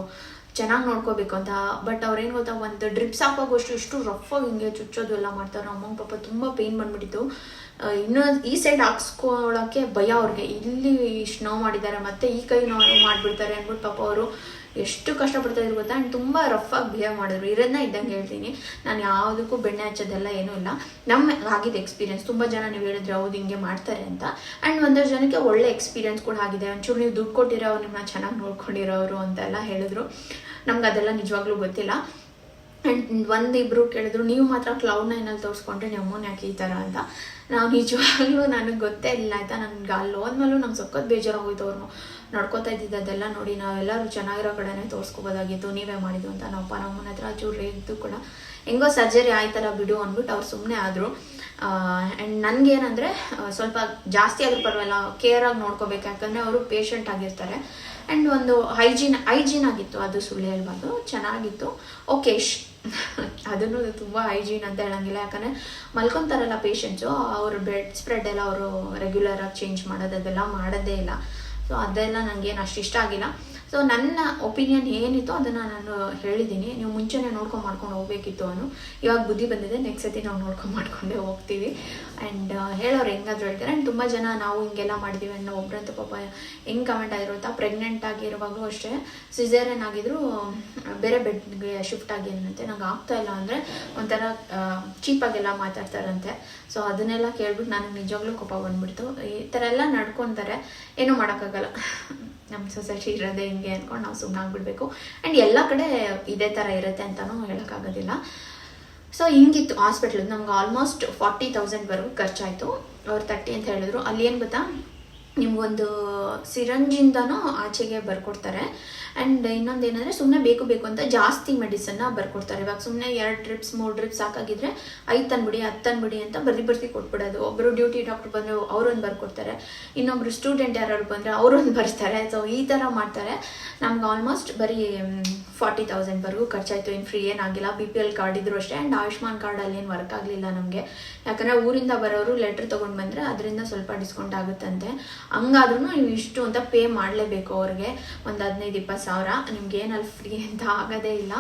ಚೆನ್ನಾಗಿ ನೋಡ್ಕೋಬೇಕು ಅಂತ. ಬಟ್ ಅವ್ರೇನು ಗೊತ್ತಾ, ಒಂದು ಡ್ರಿಪ್ಸ್ ಹಾಕೋಗೋಷ್ಟು ಇಷ್ಟು ರಫ್ ಆಗಿ ಹಿಂಗೆ ಚುಚ್ಚೋದು ಎಲ್ಲ ಮಾಡ್ತಾರೆ. ಅಮ್ಮಂಗೆ ಪಾಪ ತುಂಬ ಪೇಯ್ನ್ ಬಂದ್ಬಿಟ್ಟಿತ್ತು. ಇನ್ನು ಈ ಸೈಡ್ ಹಾಕ್ಸ್ಕೊಳ್ಳೋಕ್ಕೆ ಭಯ ಅವ್ರಿಗೆ. ಇಲ್ಲಿ ಇಷ್ಟು ನೋವು ಮಾಡಿದ್ದಾರೆ, ಮತ್ತೆ ಈ ಕೈ ನೋವು ಮಾಡಿಬಿಡ್ತಾರೆ ಅಂದ್ಬಿಟ್ಟು ಪಾಪ ಅವರು ಎಷ್ಟು ಕಷ್ಟಪಡ್ತಾ ಇದ್ರು ಗೊತ್ತಾ? ಆ್ಯಂಡ್ ತುಂಬ ರಫ್ ಆಗಿ ಬಿಹೇವ್ ಮಾಡಿದ್ರು. ಇರೋದನ್ನ ಇದ್ದಂಗೆ ಹೇಳ್ತೀನಿ. ನಾನು ಯಾವುದಕ್ಕೂ ಬೆಣ್ಣೆ ಹಚ್ಚೋದೆಲ್ಲ ಏನೂ ಇಲ್ಲ. ನಮ್ಮ ಆಗಿದೆ ಎಕ್ಸ್ಪೀರಿಯನ್ಸ್ ತುಂಬ ಜನ ನೀವು ಹೇಳಿದ್ರೆ ಹೌದು ಹಿಂಗೆ ಮಾಡ್ತಾರೆ ಅಂತ. ಆ್ಯಂಡ್ ಒಂದಷ್ಟು ಜನಕ್ಕೆ ಒಳ್ಳೆ ಎಕ್ಸ್ಪೀರಿಯನ್ಸ್ ಕೂಡ ಆಗಿದೆ. ಒಂಚೂರು ನೀವು ದುಡ್ಡು ಕೊಟ್ಟಿರೋ ನಿಮ್ಮನ್ನ ಚೆನ್ನಾಗಿ ನೋಡ್ಕೊಂಡಿರೋರು ಅಂತೆಲ್ಲ ಹೇಳಿದ್ರು. ನಮ್ಗೆ ಅದೆಲ್ಲ ನಿಜವಾಗ್ಲೂ ಗೊತ್ತಿಲ್ಲ. ಆ್ಯಂಡ್ ಒಂದು ಇಬ್ಬರು ಕೇಳಿದ್ರು, ನೀವು ಮಾತ್ರ ಕ್ಲೌಡ್ ನೈನಲ್ಲಿ ತೋರಿಸ್ಕೊಂಡ್ರೆ ನಿಮ್ಮ ಅಮ್ಮನ ಯಾಕೆ ಈ ಥರ ಅಂತ. ನಾವು ನಿಜವಾಗ್ಲೂ ನನಗೆ ಗೊತ್ತೇ ಇಲ್ಲ ಆಯಿತಾ. ನನಗೆ ಅಲ್ಲಿ ಹೋದ್ಮೇಲೂ ನಂಗೆ ಸಖತ್ ಬೇಜಾರಾಗೋಯ್ತು ಅವ್ರು ನಡ್ಕೋತಾ ಇದ್ದಿದ್ದೆಲ್ಲ ನೋಡಿ ನಾವೆಲ್ಲರೂ ಚೆನ್ನಾಗಿರೋ ಕಡೆನೇ ತೋರಿಸ್ಕೋಬೋದಾಗಿತ್ತು. ನೀವೇ ಮಾಡಿದ್ದು ಅಂತ ನಾವು ಅಪ್ಪ ನಮ್ಮನ ಹತ್ರ ಚೂರು ಇದ್ದು ಕೂಡ ಹೆಂಗೋ ಸರ್ಜರಿ ಆಯ್ತಲ್ಲ ಬಿಡು ಅಂದ್ಬಿಟ್ಟು ಅವ್ರು ಸುಮ್ಮನೆ ಆದರು. ಆ್ಯಂಡ್ ನನಗೇನಂದರೆ ಸ್ವಲ್ಪ ಜಾಸ್ತಿ ಆದ್ರೂ ಪರವಾಗಿಲ್ಲ ಕೇರಾಗಿ ನೋಡ್ಕೋಬೇಕು. ಯಾಕಂದರೆ ಅವರು ಪೇಷಂಟ್ ಆಗಿರ್ತಾರೆ. ಆ್ಯಂಡ್ ಒಂದು ಹೈಜೀನ್ ಹೈಜೀನ್ ಆಗಿತ್ತು. ಅದು ಸುಳ್ಳು ಹೇಳ್ಬಾರ್ದು. ಚೆನ್ನಾಗಿತ್ತು. ಓಕೆ ಅದನ್ನು ತುಂಬ ಹೈಜೀನ್ ಅಂತ ಹೇಳಂಗಿಲ್ಲ. ಯಾಕಂದರೆ ಮಲ್ಕೊತಾರಲ್ಲ ಪೇಷಂಟ್ಸು ಅವ್ರ ಬೆಡ್ ಸ್ಪ್ರೆಡ್ ಎಲ್ಲ ಅವರು ರೆಗ್ಯುಲರಾಗಿ ಚೇಂಜ್ ಮಾಡೋದು, ಅದೆಲ್ಲ ಮಾಡೋದೇ ಇಲ್ಲ. ಸೊ ಅದೆಲ್ಲ ನನಗೇನು ಅಷ್ಟು ಇಷ್ಟ ಆಗಿಲ್ಲ. ಸೊ ನನ್ನ ಒಪಿನಿಯನ್ ಏನಿತ್ತು ಅದನ್ನು ನಾನು ಹೇಳಿದ್ದೀನಿ. ನೀವು ಮುಂಚೆನೇ ನೋಡ್ಕೊಂಡು ಮಾಡ್ಕೊಂಡು ಹೋಗ್ಬೇಕಿತ್ತು ಅನ್ನು ಇವಾಗ ಬುದ್ಧಿ ಬಂದಿದೆ ನೆಕ್ಸ್ಟ್ ಸತಿ ನಾವು ನೋಡ್ಕೊಂಡು ಮಾಡ್ಕೊಂಡೇ ಹೋಗ್ತೀವಿ. ಆ್ಯಂಡ್ ಹೇಳೋರು ಹೆಂಗಾದ್ರು ಹೇಳ್ತಾರೆ. ಆ್ಯಂಡ್ ತುಂಬ ಜನ ನಾವು ಹಿಂಗೆಲ್ಲ ಮಾಡಿದ್ದೀವಿ ಅನ್ನೋ ಒಬ್ರಂತೂ ಪಾಪ ಹೆಂಗೆ ಕಮೆಂಟ್ ಆಗಿರುತ್ತಾ? ಪ್ರೆಗ್ನೆಂಟ್ ಆಗಿರುವಾಗಲೂ ಅಷ್ಟೇ. ಸಿಸೇರಿಯನ್ ಆಗಿದ್ರು, ಬೇರೆ ಬೆಡ್ಗೆ ಶಿಫ್ಟ್ ಆಗಿರಂತೆ ನಂಗೆ ಆಗ್ತಾ ಇಲ್ಲ ಅಂದರೆ ಒಂಥರ ಚೀಪಾಗೆಲ್ಲ ಮಾತಾಡ್ತಾರಂತೆ. ಸೊ ಅದನ್ನೆಲ್ಲ ಕೇಳ್ಬಿಟ್ಟು ನನಗೆ ನಿಜವಾಗ್ಲೂ ಕೋಪ ಬಂದ್ಬಿಡ್ತು. ಈ ಥರ ಎಲ್ಲ ನಡ್ಕೊತಾರೆ. ಏನೂ ಮಾಡೋಕ್ಕಾಗಲ್ಲ. ನಮ್ಮ ಸೊಸೈಟಿ ಇರೋದೇ ಹಿಂಗೆ ಅಂದ್ಕೊಂಡು ನಾವು ಸುಮ್ಮನೆ ಆಗ್ಬಿಡ್ಬೇಕು. ಆ್ಯಂಡ್ ಎಲ್ಲ ಕಡೆ ಇದೇ ಥರ ಇರುತ್ತೆ ಅಂತಲೂ ಹೇಳೋಕ್ಕಾಗೋದಿಲ್ಲ. ಸೊ ಹಿಂಗಿತ್ತು ಹಾಸ್ಪಿಟ್ಲ್ ನಮ್ಗೆ ಆಲ್ಮೋಸ್ಟ್ ಫಾರ್ಟಿ ತೌಸಂಡ್ವರೆಗೂ ಖರ್ಚಾಯಿತು. ಅವ್ರು ತರ್ಟಿ ಅಂತ ಹೇಳಿದ್ರು. ಅಲ್ಲಿ ಏನು ಗೊತ್ತಾ? ನಿಮಗೊಂದು ಸಿರಂಜಿಂದನೂ ಆಚೆಗೆ ಬರ್ಕೊಡ್ತಾರೆ. ಆ್ಯಂಡ್ ಇನ್ನೊಂದು ಏನಂದರೆ ಸುಮ್ಮನೆ ಬೇಕು ಬೇಕು ಅಂತ ಜಾಸ್ತಿ ಮೆಡಿಸನ್ನ ಬರ್ಕೊಡ್ತಾರೆ. ಇವಾಗ ಸುಮ್ಮನೆ ಎರಡು ಡ್ರಿಪ್ಸ್ ಮೂರು ಡ್ರಿಪ್ಸ್ ಸಾಕಾಗಿದ್ರೆ ಐದು ತಂದ್ಬಿಡಿ, ಹತ್ತು ತಂದ್ಬಿಡಿ ಅಂತ ಬರ್ದಿ ಬರ್ತಿ ಕೊಟ್ಬಿಡೋದು. ಒಬ್ಬರು ಡ್ಯೂಟಿ ಡಾಕ್ಟರ್ ಬಂದರೆ, ಅವರೊಂದು ಬರ್ಕೊಡ್ತಾರೆ. ಇನ್ನೊಬ್ರು ಸ್ಟೂಡೆಂಟ್ ಯಾರು ಬಂದರೆ ಅವರೊಂದು ಬರ್ತಾರೆ. ಸೊ ಈ ಥರ ಮಾಡ್ತಾರೆ. ನಮ್ಗೆ ಆಲ್ಮೋಸ್ಟ್ ಬರೀ ಫಾರ್ಟಿ ತೌಸಂಡ್ವರೆಗೂ ಖರ್ಚಾಯಿತು. ಏನು ಫ್ರೀ ಏನಾಗಿಲ್ಲ. ಬಿ ಪಿ ಎಲ್ ಕಾರ್ಡ್ ಇದ್ರು ಅಷ್ಟೇ. ಆ್ಯಂಡ್ ಆಯುಷ್ಮಾನ್ ಕಾರ್ಡಲ್ಲಿ ಏನು ವರ್ಕ್ ಆಗಲಿಲ್ಲ ನಮಗೆ. ಯಾಕಂದರೆ ಊರಿಂದ ಬರೋರು ಲೆಟ್ರ್ ತೊಗೊಂಡು ಬಂದರೆ ಅದರಿಂದ ಸ್ವಲ್ಪ ಡಿಸ್ಕೌಂಟ್ ಆಗುತ್ತಂತೆ. ಹಂಗಾದ್ರೂ ನೀವು ಇಷ್ಟು ಅಂತ ಪೇ ಮಾಡಲೇಬೇಕು ಅವ್ರಿಗೆ. ಒಂದು ಹದಿನೈದು, ಇಪ್ಪತ್ತು ಸಾವಿರ, ನಿಮ್ಗೆ ಏನಲ್ಲಿ ಫ್ರೀ ಅಂತ ಆಗೋದೇ ಇಲ್ಲ.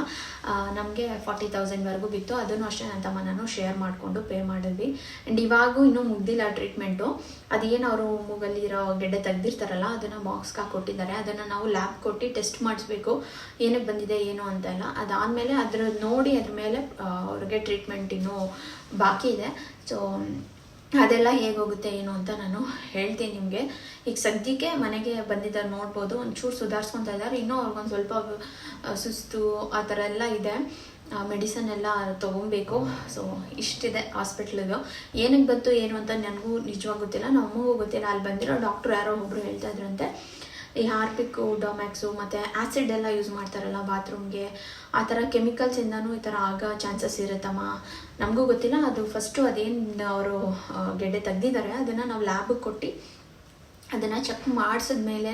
ನಮಗೆ ಫಾರ್ಟಿ ತೌಸಂಡ್ವರೆಗೂ ಬಿತ್ತು. ಅದನ್ನು ಅಷ್ಟೇ ನನ್ನ ತಮ್ಮನೂ ಶೇರ್ ಮಾಡಿಕೊಂಡು ಪೇ ಮಾಡಿದ್ವಿ. ಆ್ಯಂಡ್ ಇವಾಗೂ ಇನ್ನೂ ಮುಗ್ದಿಲ್ಲ ಟ್ರೀಟ್ಮೆಂಟು ಅದೇನು ಅವರು ಮೂಗಲ್ಲಿರೋ ಗೆಡ್ಡೆ ತೆಗ್ದಿರ್ತಾರಲ್ಲ, ಅದನ್ನು ಬಾಕ್ಸ್ಗೆ ಕೊಟ್ಟಿದ್ದಾರೆ. ಅದನ್ನು ನಾವು ಲ್ಯಾಬ್ ಕೊಟ್ಟು ಟೆಸ್ಟ್ ಮಾಡಿಸ್ಬೇಕು. ಏನಕ್ಕೆ ಬಂದಿದೆ, ಏನು ಅಂತ ಎಲ್ಲ. ಅದಾದಮೇಲೆ ಅದ್ರ ನೋಡಿ ಅದ್ರ ಮೇಲೆ ಅವ್ರಿಗೆ ಟ್ರೀಟ್ಮೆಂಟ್ ಇನ್ನೂ ಬಾಕಿ ಇದೆ. ಸೊ ಅದೆಲ್ಲ ಹೇಗೋಗುತ್ತೆ ಏನು ಅಂತ ನಾನು ಹೇಳ್ತೀನಿ ನಿಮಗೆ. ಈಗ ಸದ್ಯಕ್ಕೆ ಮನೆಗೆ ಬಂದಿದ್ದಾರೆ ನೋಡ್ಬೋದು, ಒಂಚೂರು ಸುಧಾರಿಸ್ಕೊತಾ ಇದ್ದಾರೆ. ಇನ್ನೂ ಅವ್ರಿಗೊಂದು ಸ್ವಲ್ಪ ಸುಸ್ತು ಆ ಥರ ಎಲ್ಲ ಇದೆ. ಮೆಡಿಸನ್ ಎಲ್ಲ ತೊಗೊಬೇಕು. ಸೊ ಇಷ್ಟಿದೆ ಹಾಸ್ಪಿಟ್ಲಿದು ಏನಕ್ಕೆ ಬಂತು, ಏನು ಅಂತ ನನಗೂ ನಿಜವಾಗುತ್ತಿಲ್ಲ ಗೊತ್ತಿಲ್ಲ. ಗೊತ್ತಿಲ್ಲ. ಅಲ್ಲಿ ಬಂದಿರೋ ಡಾಕ್ಟ್ರು ಯಾರೋ ಒಬ್ಬರು ಹೇಳ್ತಾ ಇದ್ರಂತೆ. ಈ ಹಾರ್ಪಿಕ್ಕು ಡೊಮ್ಯಾಕ್ಸು ಮತ್ತು ಆ್ಯಸಿಡ್ ಎಲ್ಲ ಯೂಸ್ ಮಾಡ್ತಾರಲ್ಲ ಬಾತ್ರೂಮ್ಗೆ, ಆ ಥರ ಕೆಮಿಕಲ್ಸಿಂದನೂ ಈ ಥರ ಆಗೋ ಚಾನ್ಸಸ್ ಇರುತ್ತಮ್ಮ. ನಮಗೂ ಗೊತ್ತಿಲ್ಲ, ಅದು ಫಸ್ಟು ಅದೇನು ಅವರು ಗೆಡ್ಡೆ ತೆಗ್ದಿದ್ದಾರೆ, ಅದನ್ನು ನಾವು ಲ್ಯಾಬಿಗೆ ಕೊಟ್ಟು ಅದನ್ನು ಚೆಕ್ ಮಾಡಿಸಿದ್ಮೇಲೆ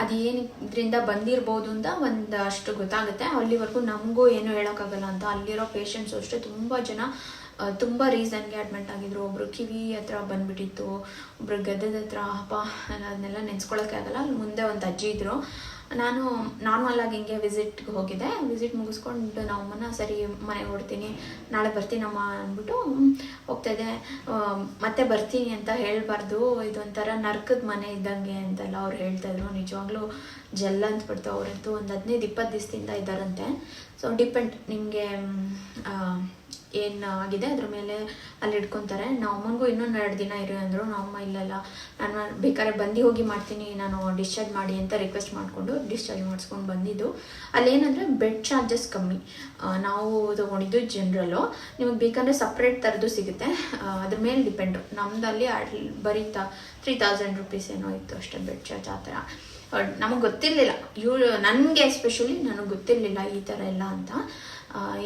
ಅದು ಏನು ಇದರಿಂದ ಬಂದಿರ್ಬೋದು ಅಂತ ಒಂದು ಅಷ್ಟು ಗೊತ್ತಾಗುತ್ತೆ. ಅಲ್ಲಿವರೆಗೂ ನಮಗೂ ಏನು ಹೇಳೋಕ್ಕಾಗಲ್ಲ ಅಂತ, ಅಲ್ಲಿರೋ ಪೇಷಂಟ್ಸು ಅಷ್ಟೇ ತುಂಬ ಜನ ತುಂಬ ರೀಸನ್ಗೆ ಅಡ್ಮಿಟ್ ಆಗಿದ್ರು. ಒಬ್ರು ಕಿವಿ ಹತ್ರ ಬಂದ್ಬಿಟ್ಟಿತ್ತು, ಒಬ್ರು ಗದ್ದದ ಹತ್ರ, ಅಪ್ಪ ಅದನ್ನೆಲ್ಲ ನೆನ್ಸ್ಕೊಳಕ್ಕೆ ಆಗಲ್ಲ. ಅಲ್ಲಿ ಮುಂದೆ ಒಂದು ಅಜ್ಜಿ ಇದ್ರು. ನಾನು ನಾರ್ಮಲ್ ಆಗಿ ಹಿಂಗೆ ವಿಸಿಟ್ಗೆ ಹೋಗಿದ್ದೆ. ವಿಸಿಟ್ ಮುಗಿಸ್ಕೊಂಡು ನಮ್ಮನ್ನ ಸರಿ ಮನೆಗೆ ಹೊಡ್ತೀನಿ ನಾಳೆ ಬರ್ತೀನಮ್ಮ ಅಂದ್ಬಿಟ್ಟು ಹೋಗ್ತಾ ಹೋಗ್ತಾಯಿದ್ದೆ ಮತ್ತೆ ಬರ್ತೀನಿ ಅಂತ ಹೇಳಬಾರ್ದು. ಇದೊಂಥರ ನರ್ಕದ ಮನೆ ಇದ್ದಂಗೆ ಅಂತೆಲ್ಲ ಅವ್ರು ಹೇಳ್ತಾಯಿದ್ರು ನಿಜವಾಗ್ಲೂ ಜಲ್ಲ ಅಂದ್ಬಿಡ್ತು ಅವರಂತೂ. ಒಂದು ಹದಿನೈದು ಇಪ್ಪತ್ತು ದಿವಸದಿಂದ ಇದ್ದಾರಂತೆ. ಸೊ ಡಿಪೆಂಡ್ ನಿಮಗೆ ಏನು ಆಗಿದೆ ಅದ್ರ ಮೇಲೆ ಅಲ್ಲಿ ಇಟ್ಕೊತಾರೆ. ನಮ್ಮ ಅಮ್ಮನಿಗೂ ಇನ್ನೊಂದು ಎರಡು ದಿನ ಇರು ಅಂದರು. ನಮ್ಮಮ್ಮ ಇಲ್ಲಲ್ಲ. ನಾನು ಬೇಕಾದ್ರೆ ಬಂದು ಹೋಗಿ ಮಾಡ್ತೀನಿ. ನಾನು ಡಿಸ್ಚಾರ್ಜ್ ಮಾಡಿ ಅಂತ ರಿಕ್ವೆಸ್ಟ್ ಮಾಡಿಕೊಂಡು ಡಿಸ್ಚಾರ್ಜ್ ಮಾಡಿಸ್ಕೊಂಡು ಬಂದಿದ್ದು. ಅಲ್ಲೇನಂದರೆ ಬೆಡ್ ಚಾರ್ಜಸ್ ಕಮ್ಮಿ. ನಾವು ತೊಗೊಂಡಿದ್ದು ಜನರಲ್ಲು ನಿಮಗೆ ಬೇಕಂದರೆ ಸಪ್ರೇಟ್ ಥರದ್ದು ಸಿಗುತ್ತೆ. ಅದ್ರ ಮೇಲೆ ಡಿಪೆಂಡು ನಮ್ಮದಲ್ಲಿ ಬರೀ ತ ತ್ರೀ ತೌಸಂಡ್ ರುಪೀಸ್ ಏನೋ ಇತ್ತು ಅಷ್ಟೇ ಬೆಡ್ ಚಾರ್ಜ್ ಆ ಥರ. ನಮಗೆ ಗೊತ್ತಿರಲಿಲ್ಲ. ಯು, ನನಗೆ ಎಸ್ಪೆಷಲಿ ನನಗೆ ಗೊತ್ತಿರಲಿಲ್ಲ ಈ ಥರ ಎಲ್ಲ ಅಂತ.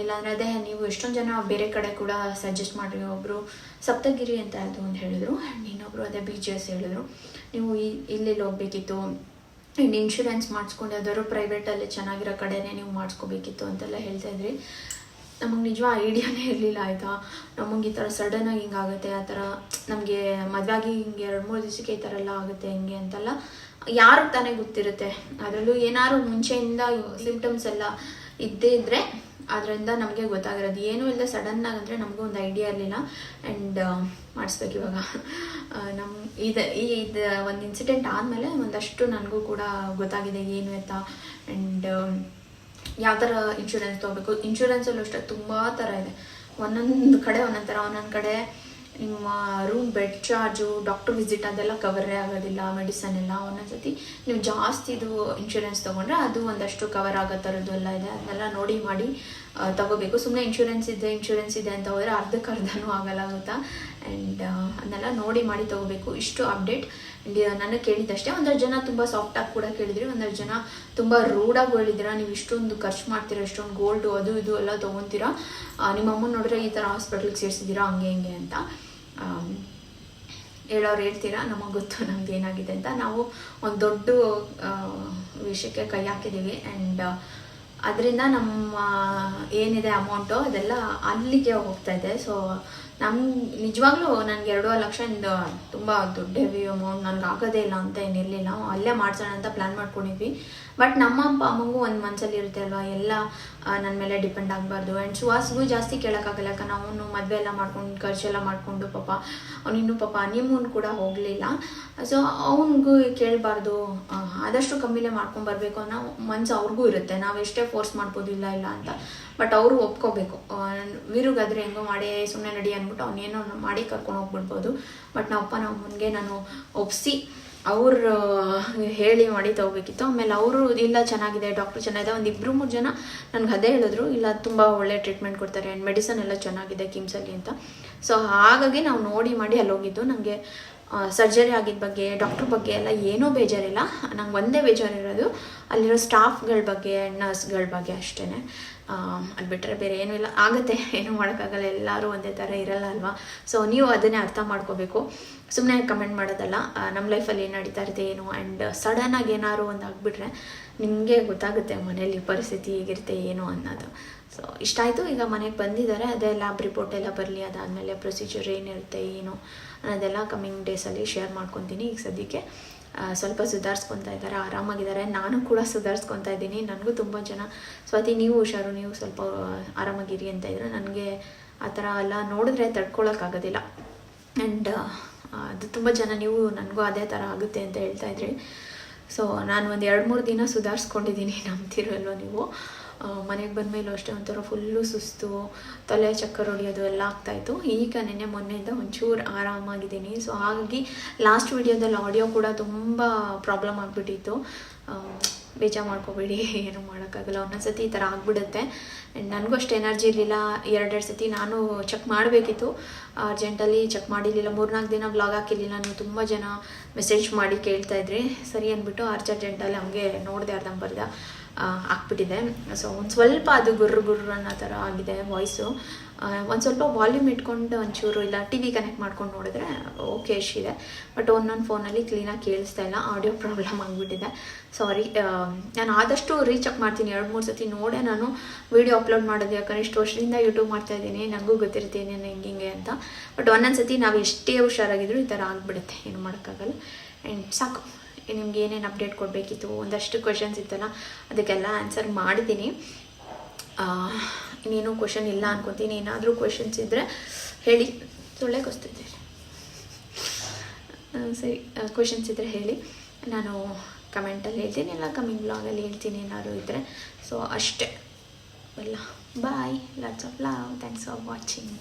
ಇಲ್ಲಾಂದ್ರೆ ಅದೇ ನೀವು ಎಷ್ಟೊಂದು ಜನ ಬೇರೆ ಕಡೆ ಕೂಡ ಸಜೆಸ್ಟ್ ಮಾಡಿರಿ ಒಬ್ಬರು ಸಪ್ತಗಿರಿ ಅಂತ ಅದು ಒಂದು ಹೇಳಿದ್ರು ಆ್ಯಂಡ್ ಇನ್ನೊಬ್ಬರು ಅದೇ ಬಿ ಜಿ ಎಸ್ ಹೇಳಿದ್ರು. ನೀವು ಇಲ್ಲಿ ಹೋಗ್ಬೇಕಿತ್ತು ಇನ್ನು ಇನ್ಶೂರೆನ್ಸ್ ಮಾಡಿಸ್ಕೊಂಡು ಯಾವ್ದಾದ್ರು ಪ್ರೈವೇಟಲ್ಲಿ ಚೆನ್ನಾಗಿರೋ ಕಡೆನೇ ನೀವು ಮಾಡಿಸ್ಕೋಬೇಕಿತ್ತು ಅಂತೆಲ್ಲ ಹೇಳ್ತಾ ಇದ್ರಿ. ನಮಗೆ ನಿಜ ಐಡಿಯಾನೇ ಇರಲಿಲ್ಲ, ಆಯಿತಾ? ನಮಗೆ ಈ ಥರ ಸಡನ್ನಾಗಿ ಹಿಂಗಾಗುತ್ತೆ ಆ ಥರ ನಮಗೆ ಮದುವಾಗಿ ಹಿಂಗೆ ಎರಡು, ಮೂರು ದಿವಸಕ್ಕೆ ಈ ಥರ ಎಲ್ಲ ಆಗುತ್ತೆ, ಹಿಂಗೆ ಅಂತೆಲ್ಲ ಯಾರಿಗೆ ತಾನೇ ಗೊತ್ತಿರುತ್ತೆ. ಅದರಲ್ಲೂ ಏನಾದ್ರು ಮುಂಚೆಯಿಂದ ಸಿಂಪ್ಟಮ್ಸ್ ಎಲ್ಲ ಇದ್ದೇ ಇದ್ದರೆ ಅದರಿಂದ ನಮಗೆ ಗೊತ್ತಾಗಿರೋದು. ಏನೂ ಇಲ್ಲ ಸಡನ್ನಾಗಿ ಅಂದರೆ ನಮಗೂ ಒಂದು ಐಡಿಯಾ ಇರಲಿಲ್ಲ. ಆ್ಯಂಡ್ ಮಾಡಿಸ್ಬೇಕು ಇವಾಗ. ನಮ್ಮ ಇದು, ಈ, ಇದು ಒಂದು ಇನ್ಸಿಡೆಂಟ್ ಆದಮೇಲೆ ಒಂದಷ್ಟು ನನಗೂ ಕೂಡ ಗೊತ್ತಾಗಿದೆ ಏನು ಅಂತ. ಆ್ಯಂಡ್ ಯಾವ ಥರ ಇನ್ಶೂರೆನ್ಸ್ ತೊಗೋಬೇಕು? ಇನ್ಶೂರೆನ್ಸಲ್ಲೂ ಅಷ್ಟೇ ತುಂಬ ಥರ ಇದೆ. ಒಂದೊಂದು ಕಡೆ, ಒಂದೊಂದು ಥರ ಒಂದೊಂದು ಕಡೆ ನಿಮ್ಮ room bed charge doctor visit ಅದೆಲ್ಲ ಕವರೇ ಆಗೋದಿಲ್ಲ ಮೆಡಿಸನ್ ಎಲ್ಲ ಒಂದೊಂದ್ಸತಿ ನೀವು ಜಾಸ್ತಿ ಇದು ಇನ್ಶೂರೆನ್ಸ್ ತೊಗೊಂಡ್ರೆ ಅದು ಒಂದಷ್ಟು ಕವರ್ ಆಗೋ ಥರದ್ದು ಎಲ್ಲ ಇದೆ. ಅದನ್ನೆಲ್ಲ ನೋಡಿ ಮಾಡಿ ತಗೋಬೇಕು. ಸುಮ್ಮನೆ ಇನ್ಶೂರೆನ್ಸ್ ಇದೆ ಇನ್ಶೂರೆನ್ಸ್ ಇದೆ ಅಂತ ಹೋದರೆ ಅರ್ಧಕ್ಕೆ ಅರ್ಧನೂ ಆಗಲ್ಲ, ಗೊತ್ತಾ? ಆ್ಯಂಡ್ ಅದನ್ನೆಲ್ಲ ನೋಡಿ ಮಾಡಿ ತಗೋಬೇಕು. ಇಷ್ಟು ಅಪ್ಡೇಟ್ ನನಗೆ ಕೇಳಿದ್ದಷ್ಟೇ. ಒಂದಷ್ಟು ಜನ ತುಂಬ ಸಾಫ್ಟಾಗಿ ಕೂಡ ಕೇಳಿದ್ರಿ. ಒಂದಷ್ಟು ಜನ ತುಂಬ ರೂಡಾಗಿ ಹೇಳಿದಿರಾ, ನೀವು ಇಷ್ಟೊಂದು ಖರ್ಚು ಮಾಡ್ತೀರಾ, ಇಷ್ಟೊಂದು ಗೋಲ್ಡು ಅದು ಇದು ಎಲ್ಲ ತೊಗೊತೀರಾ. ನಿಮ್ಮ ಅಮ್ಮನ ನೋಡಿದ್ರೆ ಈ ಥರ ಹಾಸ್ಪಿಟ್ಲಿಗೆ ಸೇರಿಸಿದ್ದೀರಾ, ಹಂಗೆ, ಹಿಂಗೆ ಅಂತ. ಹೇಳೋರು ಹೇಳ್ತೀರಾ? ನಮಗೆ ಗೊತ್ತು ನಮ್ದು ಏನಾಗಿದೆ ಅಂತ. ನಾವು ಒಂದು ದೊಡ್ಡ ವಿಷಯಕ್ಕೆ ಕೈ ಹಾಕಿದ್ದೀವಿ ಆ್ಯಂಡ್ ಅದರಿಂದ ನಮ್ಮ, ಏನಿದೆ ಅಮೌಂಟು ಅದೆಲ್ಲ ಅಲ್ಲಿಗೆ ಹೋಗ್ತಾ ಇದೆ. ಸೊ ನಮ್ಮ ನಿಜವಾಗ್ಲೂ ನನಗೆ ಎರಡೂವರೆ ಲಕ್ಷದಿಂದ ತುಂಬ ದೊಡ್ಡ ಹೆವಿ ಅಮೌಂಟ್ ನನಗೆ ಆಗೋದೇ ಇಲ್ಲ ಅಂತ ಏನಿರಲಿಲ್ಲ ಅಲ್ಲೇ ಮಾಡ್ಸೋಣ ಅಂತ ಪ್ಲ್ಯಾನ್ ಮಾಡ್ಕೊಂಡಿದ್ವಿ. ಬಟ್ ನಮ್ಮ ಅಪ್ಪ, ಅಮ್ಮಗೂ ಒಂದು ಮನಸ್ಸಲ್ಲಿ ಇರುತ್ತೆ ಅಲ್ವಾ? ಎಲ್ಲ ನನ್ನ ಮೇಲೆ ಡಿಪೆಂಡ್ ಆಗಬಾರ್ದು. ಆ್ಯಂಡ್ ಸುಹಾಸ್ಗೂ ಜಾಸ್ತಿ ಕೇಳೋಕ್ಕಾಗಲ್ಲ. ಯಾಕಂದ್ರೆ ಅವನು ಮದುವೆ ಎಲ್ಲ ಮಾಡ್ಕೊಂಡು ಖರ್ಚೆಲ್ಲ ಮಾಡಿಕೊಂಡು ಪಾಪ ಅವನಿನ್ನೂ ಪಾಪ ನಿಮ್ಮೂನು ಕೂಡ ಹೋಗಲಿಲ್ಲ. ಸೊ ಅವನಿಗೂ ಕೇಳಬಾರ್ದು. ಆದಷ್ಟು ಕಮ್ಮಿಲೇ ಮಾಡ್ಕೊಂಬರ್ಬೇಕು ಅನ್ನೋ ಮನ್ಸು ಅವ್ರಿಗೂ ಇರುತ್ತೆ. ನಾವು ಎಷ್ಟೇ ಫೋರ್ಸ್ ಮಾಡ್ಬೋದು, ಇಲ್ಲ ಇಲ್ಲ ಅಂತ. ಬಟ್ ಅವರು ಒಪ್ಕೋಬೇಕು. ವೀರುಗಾದ್ರೆ ಹೆಂಗೋ ಮಾಡಿ ಸುಮ್ಮನೆ ನಡಿ ಅಂದ್ಬಿಟ್ಟು ಅವನೇನೋ ಮಾಡಿ ಕರ್ಕೊಂಡು ಹೋಗ್ಬಿಡ್ಬೋದು. ಬಟ್ ನಮ್ಮ ಅಪ್ಪ ನಮ್ಮ ಅಮ್ಮನಿಗೆ ನಾನು ಒಪ್ಸಿ ಅವ್ರು ಹೇಳಿ ಮಾಡಿ ತಗೋಬೇಕಿತ್ತು. ಆಮೇಲೆ ಅವರು, ಇಲ್ಲ, ಚೆನ್ನಾಗಿದೆ, ಡಾಕ್ಟ್ರು ಚೆನ್ನಾಗಿದೆ. ಒಂದು ಇಬ್ಬರು ಮೂರು ಜನ ನನಗೆ ಅದೇ ಹೇಳಿದ್ರು. ಇಲ್ಲ, ತುಂಬ ಒಳ್ಳೆ ಟ್ರೀಟ್ಮೆಂಟ್ ಕೊಡ್ತಾರೆ. ಆ್ಯಂಡ್ ಮೆಡಿಸನ್ ಎಲ್ಲ ಚೆನ್ನಾಗಿದೆ ಕಿಮ್ಸಲ್ಲಿ ಅಂತ. ಸೊ ಹಾಗಾಗಿ ನಾವು ನೋಡಿ ಮಾಡಿ ಅಲ್ಲಿ ಹೋಗಿದ್ದು ನನಗೆ ಸರ್ಜರಿ ಆಗಿದ್ದ ಬಗ್ಗೆ, ಡಾಕ್ಟ್ರ್ ಬಗ್ಗೆ ಎಲ್ಲ ಏನೂ ಬೇಜಾರಿಲ್ಲ. ನಂಗೆ ಒಂದೇ ಬೇಜಾರಿರೋದು, ಅಲ್ಲಿರೋ ಸ್ಟಾಫ್ಗಳ ಬಗ್ಗೆ ನರ್ಸ್ಗಳ ಬಗ್ಗೆ ಅಷ್ಟೇ ಅದು ಬಿಟ್ಟರೆ ಬೇರೆ ಏನೂ ಇಲ್ಲ. ಆಗುತ್ತೆ. ಏನೂ ಮಾಡೋಕ್ಕಾಗಲ್ಲ. ಎಲ್ಲರೂ ಒಂದೇ ಥರ ಇರಲ್ಲ ಅಲ್ವಾ? ಸೊ ನೀವು ಅದನ್ನೇ ಅರ್ಥ ಮಾಡ್ಕೋಬೇಕು. ಸುಮ್ಮನೆ ಕಮೆಂಟ್ ಮಾಡೋದಲ್ಲ ನಮ್ಮ ಲೈಫಲ್ಲಿ ಏನು ನಡೀತಾ ಇರುತ್ತೆ, ಏನು ಆ್ಯಂಡ್ ಸಡನ್ನಾಗಿ ಏನಾದ್ರು ಒಂದು ಆಗಿಬಿಟ್ರೆ ನಿಮಗೆ ಗೊತ್ತಾಗುತ್ತೆ ಮನೇಲಿ ಪರಿಸ್ಥಿತಿ ಹೇಗಿರುತ್ತೆ, ಏನು ಅನ್ನೋದು. ಸೊ ಇಷ್ಟ ಆಯಿತು, ಈಗ ಮನೆಗೆ ಬಂದಿದ್ದಾರೆ, ಅದೇ ಲ್ಯಾಬ್ ರಿಪೋರ್ಟ್ ಎಲ್ಲ ಬರಲಿ, ಅದಾದಮೇಲೆ ಪ್ರೊಸೀಜರ್ ಏನಿರುತ್ತೆ, ಏನು ಅನ್ನೋದೆಲ್ಲ ಕಮ್ಮಿಂಗ್ ಡೇಸಲ್ಲಿ ಶೇರ್ ಮಾಡ್ಕೊತೀನಿ. ಈಗ ಸದ್ಯಕ್ಕೆ ಸ್ವಲ್ಪ ಸುಧಾರಿಸ್ಕೊತಾ ಇದ್ದಾರೆ, ಆರಾಮಾಗಿದ್ದಾರೆ. ನಾನು ಕೂಡ ಸುಧಾರಿಸ್ಕೊತಾ ಇದ್ದೀನಿ. ನನಗೂ ತುಂಬ ಜನ, ಸ್ವಾತಿ, ನೀವು ಹುಷಾರು, ನೀವು ಸ್ವಲ್ಪ ಆರಾಮಾಗಿರಿ ಅಂತ ಇದ್ರೆ, ನನಗೆ ಆ ಥರ ಎಲ್ಲ ನೋಡಿದ್ರೆ ತಡ್ಕೊಳ್ಳೋಕ್ಕಾಗೋದಿಲ್ಲ ಆ್ಯಂಡ್ ಅದು ತುಂಬ ಜನ ನೀವು ನನಗೂ ಅದೇ ಥರ ಆಗುತ್ತೆ ಅಂತ ಹೇಳ್ತಾ ಇದ್ರಿ. ಸೊ ನಾನು ಒಂದು ಎರಡು ಮೂರು ದಿನ ಸುಧಾರಿಸ್ಕೊಂಡಿದ್ದೀನಿ ನಂಬ್ತಿರಲ್ವ ನೀವು. ಮನೆಗೆ ಬಂದಮೇಲೂ ಅಷ್ಟೇ ಒಂಥರ ಫುಲ್ಲು ಸುಸ್ತು, ತಲೆ ಚಕ್ಕರ್ ಹೊಡಿಯೋದು ಎಲ್ಲ ಆಗ್ತಾಯಿತ್ತು ಈಗ ನಿನ್ನೆ ಮೊನ್ನೆಯಿಂದ ಒಂಚೂರು ಆರಾಮಾಗಿದ್ದೀನಿ. ಸೊ ಹಾಗಾಗಿ ಲಾಸ್ಟ್ ವಿಡಿಯೋದಲ್ಲಿ ಆಡಿಯೋ ಕೂಡ ತುಂಬ ಪ್ರಾಬ್ಲಮ್ ಆಗಿಬಿಟ್ಟಿತ್ತು. ಬೇಜಾರು ಮಾಡ್ಕೋಬೇಡಿ, ಏನು ಮಾಡೋಕ್ಕಾಗಲ್ಲ. ಒಂದೊಂದ್ಸತಿ ಈ ಥರ ಆಗಿಬಿಡುತ್ತೆ. ಆ್ಯಂಡ್ ನನಗೂ ಅಷ್ಟು ಎನರ್ಜಿ ಇರಲಿಲ್ಲ. ಎರಡೆರಡು ಸತಿ ನಾನು ಚೆಕ್ ಮಾಡಬೇಕಿತ್ತು. ಅರ್ಜೆಂಟಲ್ಲಿ ಚೆಕ್ ಮಾಡಿರಲಿಲ್ಲ. ಮೂರ್ನಾಲ್ಕು ದಿನ ಬ್ಲಾಗ್ ಹಾಕಿರಲಿಲ್ಲ. ನೀವು ತುಂಬ ಜನ ಮೆಸೇಜ್ ಮಾಡಿ ಕೇಳ್ತಾಯಿದ್ರಿ ಸರಿ ಅಂದ್ಬಿಟ್ಟು ಅರ್ಜ್ ಅರ್ಜೆಂಟಲ್ಲಿ ಹಂಗೆ ನೋಡಿದೆ ಅರ್ಧಂಬರ್ಧ. ಹಾಕ್ಬಿಟ್ಟಿದೆ ಸೊ ಒಂದು ಸ್ವಲ್ಪ ಅದು ಗುರ್ರು ಗುರ್ರು ಅನ್ನೋ ಥರ ಆಗಿದೆ ವಾಯ್ಸು ಒಂದು ಸ್ವಲ್ಪ ವಾಲ್ಯೂಮ್ ಇಟ್ಕೊಂಡು ಒಂಚೂರು ಇಲ್ಲ ಟಿ ವಿ ಕನೆಕ್ಟ್ ಮಾಡ್ಕೊಂಡು ನೋಡಿದ್ರೆ ಓಕೆ ಇದೆ ಬಟ್ ಒಂದೊಂದು ಫೋನಲ್ಲಿ ಕ್ಲೀನಾಗಿ ಕೇಳಿಸ್ತಾ ಇಲ್ಲ ಆಡಿಯೋ ಪ್ರಾಬ್ಲಮ್ ಆಗಿಬಿಟ್ಟಿದೆ. ಸಾರಿ ನಾನು ಆದಷ್ಟು ರೀಚೆಕ್ ಮಾಡ್ತೀನಿ. ಎರಡು, ಮೂರು ಸತಿ ನೋಡೇ ನಾನು ವೀಡಿಯೋ ಅಪ್ಲೋಡ್ ಮಾಡೋದು. ಯಾಕಂದರೆ ಇಷ್ಟು ವರ್ಷದಿಂದ ಯೂಟ್ಯೂಬ್ ಮಾಡ್ತಾ ಇದ್ದೀನಿ. ನನಗೂ ಗೊತ್ತಿರ್ತೀನಿ ಹಿಂಗೆ ಹಿಂಗೆ ಅಂತ. ಬಟ್ ಒಂದೊಂದು ಸತಿ ನಾವು ಎಷ್ಟೇ ಹುಷಾರಾಗಿದ್ರು ಈ ಥರ ಆಗಿಬಿಡುತ್ತೆ. ಏನು ಮಾಡೋಕ್ಕಾಗಲ್ಲ. ಆ್ಯಂಡ್ ಸಾಕು. ನಿಮ್ಗೆ ಏನೇನು ಅಪ್ಡೇಟ್ ಕೊಡಬೇಕಿತ್ತು, ಒಂದಷ್ಟು ಕ್ವೆಶನ್ಸ್ ಇತ್ತಲ್ಲ, ಅದಕ್ಕೆಲ್ಲ ಆನ್ಸರ್ ಮಾಡಿದ್ದೀನಿ. ಇನ್ನೇನು ಕ್ವೆಶನ್ ಇಲ್ಲ ಅನ್ಕೊತೀನಿ. ಏನಾದರೂ ಕ್ವೆಶನ್ಸ್ ಇದ್ದರೆ ಹೇಳಿ. ಸೊಳ್ಳೆ ಕೊಸ್ತಿದ್ದೆ ಸರಿ ಕ್ವೆಶನ್ಸ್ ಇದ್ದರೆ ಹೇಳಿ. ನಾನು ಕಮೆಂಟಲ್ಲಿ ಹೇಳ್ತೀನಿ, ಇಲ್ಲ ಕಮಿಂಗ್ ಬ್ಲಾಗಲ್ಲಿ ಹೇಳ್ತೀನಿ ಏನಾದ್ರು ಇದ್ದರೆ ಸೊ ಅಷ್ಟೇ. ಎಲ್ಲ. Bye lots of love thanks for watching